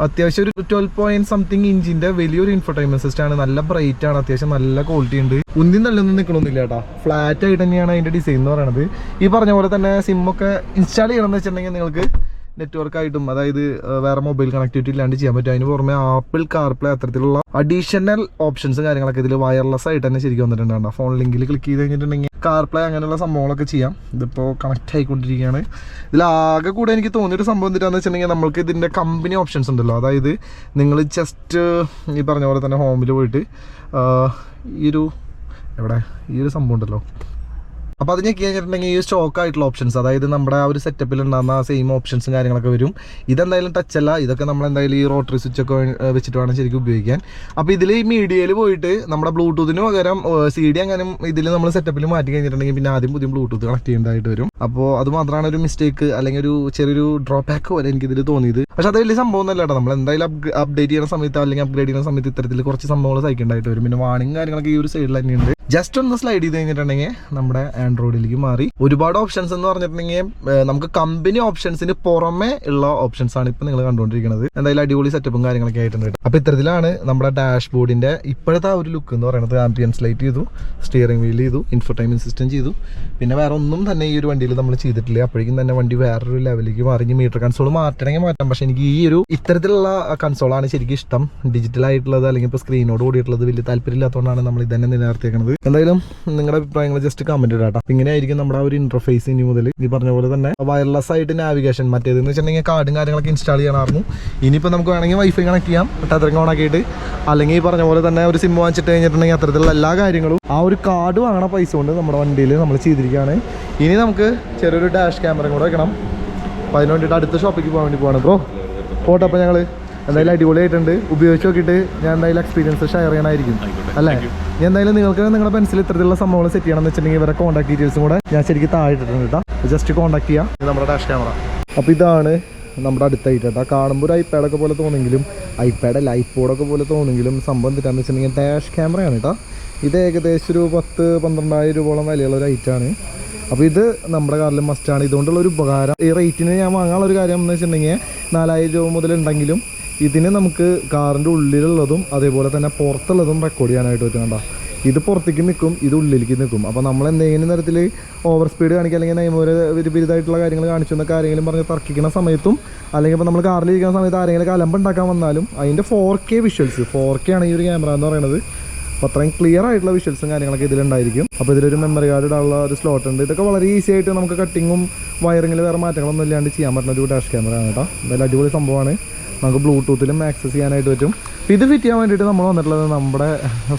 അത്യാവശ്യം ഒരു ട്വൽവ് പോയിന്റ് സംതിങ് ഇഞ്ചിന്റെ വലിയൊരു ഇൻഫോടൈൻമെന്റ് സിസ്റ്റം ആണ്. നല്ല ബ്രൈറ്റ് ആണ്. അത്യാവശ്യം നല്ല ക്വാളിറ്റി ഉണ്ട്. ഉന്തി നല്ലൊന്നും നിൽക്കണമെന്നില്ല കേട്ടോ. ഫ്ലാറ്റ് ആയിട്ട് തന്നെയാണ് അതിന്റെ ഡിസൈൻ എന്ന് പറയുന്നത് ഈ പറഞ്ഞ പോലെ തന്നെ സിമ്മൊക്കെ ഇൻസ്റ്റാൾ ചെയ്യണമെന്ന് വെച്ചിട്ടുണ്ടെങ്കിൽ നിങ്ങൾക്ക് നെറ്റ്വർക്ക് ആയിട്ടും അതായത് വേറെ മൊബൈൽ കണക്ടിവിറ്റി ഇല്ലാണ്ട് ചെയ്യാൻ പറ്റും. അതിന് പുറമെ ആപ്പിൾ കാർപ്ലേ അത്തരത്തിലുള്ള അഡീഷണൽ ഓപ്ഷൻസും കാര്യങ്ങളൊക്കെ ഇതിൽ വയർലെസ് ആയിട്ട് തന്നെ ശരിക്കും വന്നിട്ടുണ്ട് ഫോൺ ലിങ്കിൽ ക്ലിക്ക് ചെയ്ത് കഴിഞ്ഞിട്ടുണ്ടെങ്കിൽ കാർപ്ലേ അങ്ങനെയുള്ള സംഭവങ്ങളൊക്കെ ചെയ്യാം. ഇതിപ്പോൾ കണക്ട് ആയിക്കൊണ്ടിരിക്കുകയാണ്. ഇതിൽ ആകെ കൂടെ എനിക്ക് തോന്നിയൊരു സംഭവം എന്തിട്ടാന്ന് വെച്ചിട്ടുണ്ടെങ്കിൽ നമ്മൾക്ക് ഇതിന്റെ കമ്പനി ഓപ്ഷൻസ് ഉണ്ടല്ലോ. അതായത് നിങ്ങൾ ജസ്റ്റ് ഈ പറഞ്ഞ പോലെ തന്നെ ഹോമിൽ പോയിട്ട് ഈ ഒരു എവിടെ? ഈ ഒരു സംഭവം ഉണ്ടല്ലോ. അപ്പോൾ അത് ഞെക്കി കഴിഞ്ഞിട്ടുണ്ടെങ്കിൽ ഈ സ്റ്റോക്ക് ആയിട്ടുള്ള ഓപ്ഷൻസ് അതായത് നമ്മുടെ ആ ഒരു സെറ്റപ്പിൽ ഉണ്ടാകുന്ന ആ സെയിം ഓപ്ഷൻസും കാര്യങ്ങളൊക്കെ വരും. ഇതെന്തായാലും ടച്ച് അല്ല. ഇതൊക്കെ നമ്മൾ എന്തായാലും ഈ റോട്ടറി സ്വിച്ച് ഒക്കെ വെച്ചിട്ട് വേണം ശരിക്കും ഉപയോഗിക്കാൻ. അപ്പോൾ ഇതിൽ ഈ മീഡിയയിൽ പോയിട്ട് നമ്മുടെ ബ്ലൂടൂത്തിന് പകരം സി ഡി അങ്ങനെ ഇതിൽ നമ്മൾ സെറ്റപ്പിൽ മാറ്റി കഴിഞ്ഞിട്ടുണ്ടെങ്കിൽ പിന്നെ ആദ്യം പുതിയ ബ്ലൂടൂത്ത് കണക്ട് ചെയ്യേണ്ടതായിട്ട് വരും. അപ്പോൾ അത് മാത്രമാണ് ഒരു മിസ്റ്റേക്ക് അല്ലെങ്കിൽ ഒരു ചെറിയൊരു ഡ്രോബാക്ക് പോലെ എനിക്കിതിൽ തോന്നിയത്. പക്ഷെ അത് വലിയ സംഭവം ഒന്നല്ല നമ്മൾ എന്തായാലും അപ്ഡേറ്റ് ചെയ്യുന്ന സമയത്ത് അല്ലെങ്കിൽ അപ്ഗ്രേഡ് ചെയ്യുന്ന സമയത്ത് ഇത്തരത്തിൽ കുറച്ച് സംഭവങ്ങൾ സഹിക്കേണ്ടതായിട്ട് വരും. പിന്നെ വാണിംഗ് കാര്യങ്ങളൊക്കെ ഈ ഒരു സൈഡിൽ തന്നെയുണ്ട്. ജസ്റ്റ് ഒന്ന് സ്ലൈഡ് ചെയ്ത് കഴിഞ്ഞിട്ടുണ്ടെങ്കിൽ നമ്മുടെ ആൻഡ്രോയിഡിലേക്ക് മാറി. ഒരുപാട് ഓപ്ഷൻസ് എന്ന് പറഞ്ഞിട്ടുണ്ടെങ്കിൽ നമുക്ക് കമ്പനി ഓപ്ഷൻസിന് പുറമേ ഉള്ള ഓപ്ഷൻസ് ആണ് ഇപ്പൊ നിങ്ങൾ കണ്ടുകൊണ്ടിരിക്കുന്നത്. എന്തായാലും അടിപൊളി സെറ്റപ്പും കാര്യങ്ങളൊക്കെ ആയിട്ടുണ്ട് അപ്പോൾ അപ്പൊ ഇത്തരത്തിലാണ് നമ്മുടെ ഡാഷ് ബോർഡിന്റെ ഇപ്പോഴത്തെ ഒരു ലുക്ക് എന്ന് പറയുന്നത്. ആംബിയൻസ് ലൈറ്റ് ചെയ്തു സ്റ്റിയറിംഗ് വീൽ ചെയ്തു ഇൻഫോടൈൻമെന്റ് സിസ്റ്റം ചെയ്തു. പിന്നെ വേറെ ഒന്നും തന്നെ ഈ ഒരു വണ്ടിയിൽ നമ്മൾ ചെയ്തിട്ടില്ല. അപ്പോഴേക്കും തന്നെ വണ്ടി വേറൊരു ലെവലിലേക്ക് മാറി. മീറ്റർ കൺസോൾ മാറ്റണമെങ്കിൽ മാറ്റാം പക്ഷെ എനിക്ക് ഈ ഒരു ഇത്തരത്തിലുള്ള കൺസോളാണ് ശരിക്കും ഇഷ്ടം. ഡിജിറ്റൽ ആയിട്ടുള്ളത് അല്ലെങ്കിൽ ഇപ്പോൾ സ്ക്രീനോട് കൂടിയിട്ടുള്ളത് വലിയ താല്പര്യമില്ലാത്തതുകൊണ്ടാണ് നമ്മൾ ഇതന്നെ തന്നെ നിലനിർത്തിയേക്കുന്നത് എന്തായാലും നിങ്ങളുടെ അഭിപ്രായങ്ങൾ ജസ്റ്റ് കമന്റ് ഇടാട്ടോ ഇങ്ങനെ ആയിരിക്കും നമ്മുടെ ആ ഒരു ഇന്റർഫേസ് ഇനി മുതൽ. ഈ പറഞ്ഞ പോലെ തന്നെ വയർലെസ് ആയിട്ട് നാവിഗേഷൻ മറ്റേതെന്ന് വെച്ചിട്ടുണ്ടെങ്കിൽ കാർഡും കാര്യങ്ങളൊക്കെ ഇൻസ്റ്റാൾ ചെയ്യണമായിരുന്നു. ഇനിയിപ്പോൾ നമുക്ക് വേണമെങ്കിൽ വൈഫൈ കണക്ട് ചെയ്യാം. ടെതറിങ് ഓൺ ആക്കിയിട്ട്. അല്ലെങ്കിൽ ഈ പറഞ്ഞ പോലെ തന്നെ ഒരു സിം വാങ്ങിച്ചിട്ട് കഴിഞ്ഞിട്ടുണ്ടെങ്കിൽ അത്തരത്തിലുള്ള എല്ലാ കാര്യങ്ങളും ആ ഒരു കാർഡ് വാങ്ങണ പൈസ കൊണ്ട് നമ്മുടെ വണ്ടിയിൽ നമ്മൾ ചെയ്തിരിക്കുകയാണ്. ഇനി നമുക്ക് ചെറിയൊരു ഡാഷ് ക്യാമറയും കൂടെ വെക്കണം. അപ്പോൾ അതിന് വേണ്ടിയിട്ട് അടുത്ത ഷോപ്പിക്ക് പോകാൻ വേണ്ടി പോകണം ബ്രോ. പോട്ടെ അപ്പോൾ ഞങ്ങൾ എന്തായാലും അടിപൊളിയായിട്ടുണ്ട്. ഉപയോഗിച്ച് നോക്കിയിട്ട് ഞാൻ എന്തായാലും എക്സ്പീരിയൻസ് ഷെയർ ചെയ്യണമായിരിക്കും അല്ലേ? ഞാൻ എന്തായാലും നിങ്ങൾക്ക് നിങ്ങളുടെ പെൻസിൽ ഇത്തരത്തിലുള്ള സംഭവങ്ങൾ സെറ്റ് ചെയ്യണം എന്ന് വെച്ചിട്ടുണ്ടെങ്കിൽ ഇവരെ കോൺടാക്ട് ഡീറ്റെയിൽസും കൂടെ ഞാൻ ശരിക്കും താഴെട്ടിട്ടുണ്ട് കേട്ടോ ജസ്റ്റ് കോൺടാക്ട് ചെയ്യാം. ഇത് നമ്മുടെ ഡാഷ് ക്യാമറ അപ്പോൾ ഇതാണ് നമ്മുടെ അടുത്തായിട്ട് കേട്ടോ കാണുമ്പോൾ ഒരു ഐപാഡൊക്കെ പോലെ തോന്നെങ്കിലും ഐപാഡ് അല്ല ഐപോഡൊക്കെ പോലെ തോന്നെങ്കിലും സംഭവം എന്താണെന്ന് വെച്ചിട്ടുണ്ടെങ്കിൽ ഡാഷ് ക്യാമറയാണ് കേട്ടോ ഇത് ഏകദേശം ഒരു പത്ത് പന്ത്രണ്ടായിരം രൂപയോളം വിലയുള്ള ഒരു ഐറ്റാണ് അപ്പോൾ ഇത് നമ്മുടെ കാറിൽ മസ്റ്റാണ് ഇതുകൊണ്ടുള്ള ഒരു ഉപകാരം. ഈ റേറ്റിന് ഞാൻ വാങ്ങാനുള്ള ഒരു കാര്യം എന്ന് വെച്ചിട്ടുണ്ടെങ്കിൽ നാലായിരം രൂപ മുതൽ ഉണ്ടെങ്കിലും ഇതിന് നമുക്ക് കാറിന്റെ ഉള്ളിലുള്ളതും അതേപോലെ തന്നെ പുറത്തുള്ളതും റെക്കോർഡ് ചെയ്യാനായിട്ട് പറ്റും കണ്ടോ. ഇത് പുറത്തേക്ക് നിൽക്കും ഇത് ഉള്ളിലേക്ക് നിൽക്കും. അപ്പോൾ നമ്മൾ എന്തെങ്കിലും തരത്തിൽ ഓവർ സ്പീഡ് കാണിക്കുക അല്ലെങ്കിൽ നിയമപര വിരുദ്ധമായിട്ടുള്ള കാര്യങ്ങൾ കാണിച്ചു എന്നൊക്കെ ആരെങ്കിലും പറഞ്ഞ് തർക്കിക്കുന്ന സമയത്തും അല്ലെങ്കിൽ ഇപ്പോൾ നമ്മൾ കാറിലിരിക്കുന്ന സമയത്ത് ആരെങ്കിലും അലമ്പുണ്ടാക്കാൻ വന്നാലും അതിന്റെ four K visuals four K ആണ് ഈ ഒരു ക്യാമറ എന്ന് പറയുന്നത്. അപ്പോൾ അത്രയും ക്ലിയർ ആയിട്ടുള്ള വിഷ്വൽസും കാര്യങ്ങളൊക്കെ ഇതിലുണ്ടായിരിക്കും. അപ്പോൾ ഇതിലൊരു മെമ്മറി കാർഡ് ഇടാനുള്ള ഒരു സ്ലോട്ട് ഉണ്ട്. ഇതൊക്കെ വളരെ ഈസി ആയിട്ട് നമുക്ക് കട്ടിങ്ങും വയറിങ്ങിൽ വേറെ മാറ്റങ്ങളൊന്നും ഇല്ലാണ്ട് ചെയ്യാൻ പറ്റുന്ന ഒരു ഡാഷ് ക്യാമറ ആണ് കേട്ടോ. എന്തായാലും അടിപൊളി സംഭവമാണ്. നമുക്ക് ബ്ലൂടൂത്തിലും ആക്സസ് ചെയ്യാനായിട്ട് പറ്റും. ഇത് ഫിറ്റ് ചെയ്യാൻ വേണ്ടിയിട്ട് നമ്മൾ വന്നിട്ടുള്ളത് നമ്മുടെ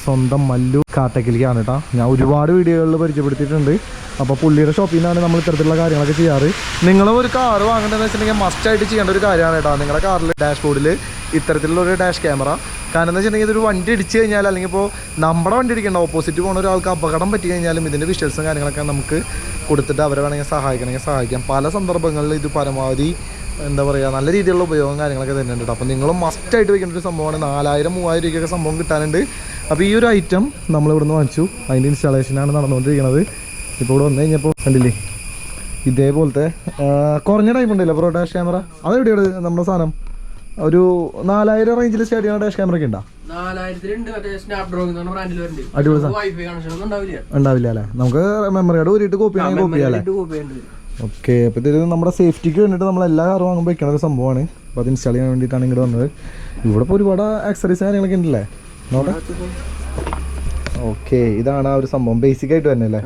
സ്വന്തം മല്ലു കാട്ടക്കിലേക്കാണ് കേട്ടോ ഞാൻ ഒരുപാട് വീഡിയോകളിൽ പരിചയപ്പെടുത്തിയിട്ടുണ്ട്. അപ്പോൾ പുള്ളിയുടെ ഷോപ്പിൽ നിന്നാണ് നമ്മൾ ഇത്തരത്തിലുള്ള കാര്യങ്ങളൊക്കെ ചെയ്യാറ്. നിങ്ങളും ഒരു കാർ വാങ്ങേണ്ടതെന്ന് വെച്ചിട്ടുണ്ടെങ്കിൽ മസ്റ്റായിട്ട് ചെയ്യേണ്ട ഒരു കാര്യമാണ് കേട്ടോ നിങ്ങളുടെ കാറിൽ ഡാഷ്ബോർഡിൽ ഇത്തരത്തിലുള്ള ഒരു ഡാഷ് ക്യാമറ കാരണം എന്ന് വെച്ചിട്ടുണ്ടെങ്കിൽ ഇതൊരു വണ്ടി ഇടിച്ച് കഴിഞ്ഞാൽ അല്ലെങ്കിൽ ഇപ്പോൾ നമ്മുടെ വണ്ടി ഇടിക്കേണ്ട ഓപ്പോസിറ്റ് പോകുന്ന ഒരാൾക്ക് അപകടം പറ്റി കഴിഞ്ഞാലും ഇതിന്റെ വിഷ്വൽസും കാര്യങ്ങളൊക്കെ നമുക്ക് കൊടുത്തിട്ട് അവരെ വേണമെങ്കിൽ സഹായിക്കണമെങ്കിൽ സഹായിക്കാം. പല സന്ദർഭങ്ങളിൽ ഇത് പരമാവധി എന്താ പറയുക നല്ല രീതിയിലുള്ള ഉപയോഗം കാര്യങ്ങളൊക്കെ തരുന്നുണ്ട് കേട്ടോ അപ്പോൾ നിങ്ങളും മസ്റ്റായിട്ട് വെക്കേണ്ട ഒരു സംഭവമാണ്. നാലായിരം മൂവായിരം രൂപയ്ക്കൊക്കെ സംഭവം കിട്ടാനുണ്ട്. അപ്പോൾ ഈ ഒരു ഐറ്റം നമ്മൾ ഇവിടുന്ന് വാങ്ങിച്ചു. അതിന്റെ ഇൻസ്റ്റാളേഷനാണ് നടന്നുകൊണ്ടിരിക്കുന്നത്. ഇപ്പോൾ ഇവിടെ വന്നു കഴിഞ്ഞപ്പോൾ കണ്ടില്ലേ? ഇതേപോലത്തെ കുറഞ്ഞ ടൈപ്പ് ഉണ്ടല്ലോ പ്രോ ഡാഷ് ക്യാമറ അതെവിടെയാണ് നമ്മുടെ സാധനം? ഒരു നാലായിരം റേഞ്ചിൽ സ്റ്റാർട്ട് ചെയ്യുന്ന ഡാഷ് ക്യാമറ ഒക്കെ ഉണ്ടോ? അടിപൊളി ഉണ്ടാവില്ല. അല്ലേ? നമുക്ക് മെമ്മറി കാർഡ് ഊരിയിട്ട് കോപ്പി ആണെങ്കിൽ കോപ്പി ചെയ്യാം ഓക്കെ അപ്പോൾ ഇത് നമ്മുടെ സേഫ്റ്റിക്ക് വേണ്ടിയിട്ട് നമ്മൾ എല്ലാ കാറും വാങ്ങുമ്പോൾ വെക്കണ ഒരു സംഭവമാണ്. അപ്പോൾ അത് ഇൻസ്റ്റാൾ ചെയ്യാൻ വേണ്ടിയിട്ടാണ് ഇങ്ങോട്ട് വന്നത്. ഇവിടെ ഇപ്പോൾ ഒരുപാട് ആക്സറീസ് കാര്യങ്ങളൊക്കെ ഉണ്ടല്ലേ? നോട്ടെ ഓക്കെ ഇതാണ് ആ ഒരു സംഭവം. ബേസിക് ആയിട്ട് തന്നെ അല്ലേ?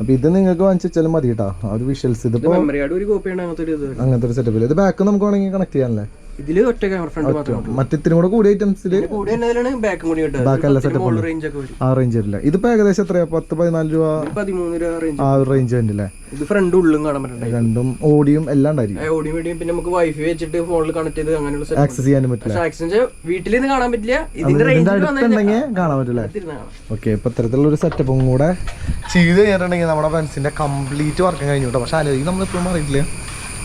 അപ്പോൾ ഇത് നിങ്ങൾക്ക് വാങ്ങിച്ചു വെച്ചാലും മതി കേട്ടോ. ആ ഒരു വിഷ്വൽസ് ഇതിപ്പോൾ. അങ്ങനത്തെ ഒരു സെറ്റപ്പിൽ ഇത് ബാക്ക് നമുക്ക് വേണമെങ്കിൽ കണക്ട് ചെയ്യാനല്ലേ ഇതിൽ ഒറ്റ ക്യാമറ ഫ്രണ്ട് മാത്രം മറ്റിത്തിനും കൂടെ കൂടിയ ഐറ്റംസിൽ ബാക്കും കൂടി ബാക്കല്ല സെറ്റപ്പ് ആ റേഞ്ച് വരില്ല. ഇതിപ്പോ ഏകദേശം എത്രയാ? പത്ത് പതിനാല് രൂപ? പതിമൂന്ന് രൂപ റേഞ്ച് ആ ഒരു റേഞ്ച് ഉണ്ട് അല്ലേ? ഇത് ഫ്രണ്ട് ഉള്ളും കാണാൻ പറ്റുന്നുണ്ട് രണ്ടും ഓടിയും എല്ലാം ഉണ്ടായിരിക്കും. ഓടി മീഡിയം പിന്നെ നമുക്ക് വൈഫൈ വെച്ചിട്ട് ഫോണിൽ കണക്ട് ചെയ്ത് അങ്ങനെയുള്ള ആക്സസ് ചെയ്യാനും പറ്റില്ല. ആക്സസ് വീട്ടിൽ നിന്ന് കാണാൻ പറ്റില്ല. ഇതിന്റെ റേഞ്ച് അടുത്തുണ്ടെങ്കിൽ കാണാൻ പറ്റില്ല. ഓക്കെ ഇപ്പൊ ഇത്തരത്തിലുള്ള ഒരു സെറ്റപ്പും കൂടെ ചെയ്ത് കഴിഞ്ഞിട്ടുണ്ടെങ്കിൽ നമ്മുടെ ഫ്രണ്ട്സിന്റെ കംപ്ലീറ്റ് വർക്കും കഴിഞ്ഞു കേട്ടോ. പക്ഷെ അല്ലെങ്കിൽ നമ്മൾ എപ്പോഴും അറിയിട്ടില്ല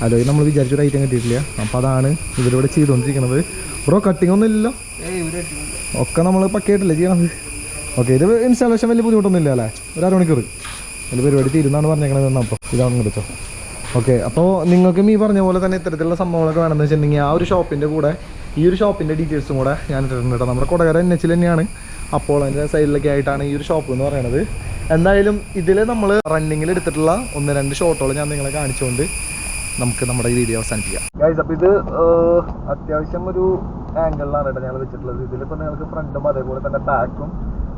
അലോയി നമ്മൾ വിചാരിച്ചൊരു ഐറ്റം കിട്ടിയിട്ടില്ല. അപ്പോൾ അതാണ് ഇവരിവിടെ ചെയ്തുകൊണ്ടിരിക്കുന്നത്. ബ്രോ കട്ടിംഗ് ഒന്നും ഇല്ലല്ലോ. ഒക്കെ നമ്മൾ പക്കയായിട്ടല്ലേ ചെയ്യണത്? ഓക്കെ ഇത് ഇൻസ്റ്റാളേഷൻ വലിയ ബുദ്ധിമുട്ടൊന്നും ഇല്ല അല്ലേ? ഒരു അരമണിക്കൂർ അതിൽ പരിപാടി തീരുന്നാണ് പറഞ്ഞേക്കണത് അപ്പോൾ ഇതാണ് എടുത്തോ ഓക്കെ അപ്പോൾ നിങ്ങൾക്കും ഈ പറഞ്ഞ പോലെ തന്നെ ഇത്തരത്തിലുള്ള സംഭവങ്ങളൊക്കെ വേണമെന്ന് വെച്ചിട്ടുണ്ടെങ്കിൽ ആ ഒരു ഷോപ്പിന്റെ കൂടെ ഈ ഒരു ഷോപ്പിന്റെ ഡീറ്റെയിൽസും കൂടെ ഞാൻ ഇട്ടിട്ടുണ്ട് കേട്ടോ. നമ്മുടെ കൊടകര എൻ എച്ചിൽ തന്നെയാണ്. അപ്പോൾ അതിന്റെ സൈഡിലൊക്കെ ആയിട്ടാണ് ഈ ഒരു ഷോപ്പ് എന്ന് പറയുന്നത് എന്തായാലും ഇതിൽ നമ്മൾ റണ്ണിങ്ങിൽ എടുത്തിട്ടുള്ള ഒന്ന് രണ്ട് ഷോട്ടുകൾ ഞാൻ നിങ്ങളെ കാണിച്ചുകൊണ്ട് നമുക്ക് നമ്മുടെ ഈ വീഡിയോ അവസാനിപ്പിക്കാം. അപ്പോൾ ഇത് അത്യാവശ്യം ഒരു ആംഗിളിലാണ് കേട്ടോ ഞങ്ങൾ വെച്ചിട്ടുള്ളത്. ഇതിലിപ്പോൾ നിങ്ങൾക്ക് ഫ്രണ്ടും അതേപോലെ തന്നെ ബാക്കും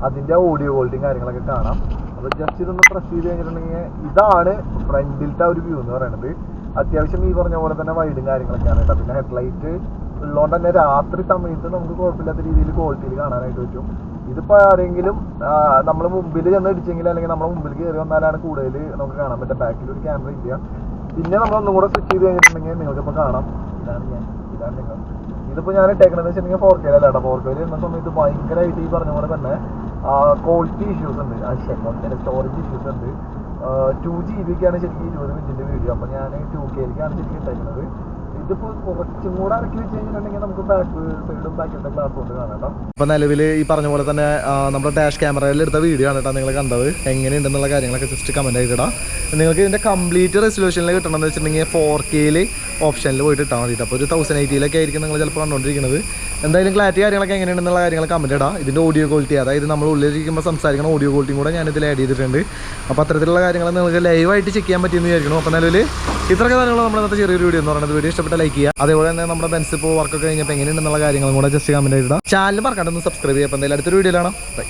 അതിന്റെ ഓഡിയോ ക്വാളിറ്റിയും കാര്യങ്ങളൊക്കെ കാണാം. അപ്പോൾ ജസ്റ്റ് ഇതൊന്ന് പ്രസ് ചെയ്ത് കഴിഞ്ഞിട്ടുണ്ടെങ്കിൽ ഇതാണ് ഫ്രണ്ടിലത്തെ ഒരു വ്യൂ എന്ന് പറയുന്നത്. അത്യാവശ്യം ഈ പറഞ്ഞ പോലെ തന്നെ വൈഡും കാര്യങ്ങളൊക്കെയാണ് കേട്ടോ. പിന്നെ ഹെഡ്ലൈറ്റ് ഉള്ളതുകൊണ്ട് തന്നെ രാത്രി സമയത്ത് നമുക്ക് കുഴപ്പമില്ലാത്ത രീതിയിൽ ക്വാളിറ്റിയിൽ കാണാനായിട്ട് പറ്റും. ഇതിപ്പോ ആരെങ്കിലും നമ്മൾ മുമ്പിൽ ചെന്ന് ഇടിച്ചെങ്കിൽ അല്ലെങ്കിൽ നമ്മുടെ മുമ്പിൽ കയറി വന്നാലാണ് കൂടുതൽ നമുക്ക് കാണാൻ പറ്റുക. ബാക്കിൽ ഒരു ക്യാമറ ഇല്ല. പിന്നെ നമ്മൾ ഒന്നും കൂടെ സ്വിച്ച് ചെയ്ത് കഴിഞ്ഞിട്ടുണ്ടെങ്കിൽ നിങ്ങൾക്ക് ഇപ്പൊ കാണാം. ഇതാണ് ഞാൻ. ഇതാണ് നിങ്ങൾ. ഇതിപ്പോ ഞാൻ ഇട്ടേക്കണെന്ന് വെച്ചിട്ടുണ്ടെങ്കിൽ ഫോർ കെ അല്ലാട്ടോ. ഫോർ കെ ഇരുന്ന സമയത്ത് ഭയങ്കരമായിട്ട് ഈ പറഞ്ഞ പോലെ തന്നെ ക്വാളിറ്റി ഇഷ്യൂസ് ഉണ്ട്. ആ സ്റ്റോറേജ് ഇഷ്യൂസ് ഉണ്ട്. ടു ജി ബിക്കാണ് ശരിക്കും ഇരുപത് മിനിറ്റിന്റെ വീഡിയോ അപ്പൊ ഞാൻ ടു കെയിലേക്കാണ് ശരിക്കും ഇട്ടേക്കുന്നത് ഇപ്പൊ നിലവിൽ ഈ പറഞ്ഞ പോലെ തന്നെ നമ്മുടെ ഡാഷ് ക്യാമറയിൽ എടുത്ത വീഡിയോ ആണ് കേട്ടോ നിങ്ങൾ കണ്ടത്. എങ്ങനെയുണ്ടെന്നുള്ള കാര്യങ്ങളൊക്കെ ജസ്റ്റ് കമന്റ് ആയിട്ട് ഇടാം നിങ്ങൾക്ക് ഇതിന്റെ കംപ്ലീറ്റ് റെസൊല്യൂഷനിൽ കിട്ടണമെന്ന് വെച്ചിട്ടുണ്ടെങ്കിൽ ഫോർ കെയിൽ ഓപ്ഷനിൽ പോയിട്ട് ഇട്ടാൽ മതി അപ്പോൾ ഒരു തൗസൻഡ് എയ്റ്റിയിലൊക്കെ ആയിരിക്കും നിങ്ങൾ ചിലപ്പോൾ കണ്ടുകൊണ്ടിരിക്കുന്നത് എന്തായാലും ക്ലാരിറ്റി കാര്യങ്ങളൊക്കെ എങ്ങനെയുണ്ടെന്നുള്ള കാര്യങ്ങൾ കമന്റ് ഇടാം. ഇതിന്റെ ഓഡിയോ ക്വാളിറ്റി അതായത് നമ്മൾ ഉള്ളിലിരിക്കുമ്പോൾ സംസാരിക്കുന്ന ഓഡിയോ ക്വാളിറ്റിയും കൂടെ ഞാൻ ഇതിൽ ആഡ് ചെയ്തിട്ടുണ്ട്. അപ്പോൾ അത്തരത്തിലുള്ള കാര്യങ്ങൾ നിങ്ങൾക്ക് ലൈവായിട്ട് ചെക്ക് ചെയ്യാൻ പറ്റിയെന്ന് വിചാരിക്കുന്നു. അപ്പോൾ നിലവിൽ ഇത്രയൊക്കെ കാര്യങ്ങൾ നമ്മൾ ഇന്നത്തെ ചെറിയൊരു വീഡിയോ എന്ന് പറയുന്നത്. വീഡിയോ ഇഷ്ടപ്പെട്ട ലൈക്ക് ചെയ്യുക. അതേപോലെ തന്നെ നമ്മുടെ ബെൻസ് ഇപ്പോൾ വർക്കൊക്കെ കഴിഞ്ഞപ്പോൾ എങ്ങനെയുണ്ടെന്നുള്ള കാര്യങ്ങളും കൂടെ ജസ്റ്റ് കമന്റ് ചെയ്തിടാം. ചാനൽ മറക്കാണ്ട് ഒന്ന് സബ്സ്ക്രൈബ് ചെയ്യാം അപ്പോൾ എന്തായാലും അടുത്തൊരു വീഡിയോയിലാണ് ബൈ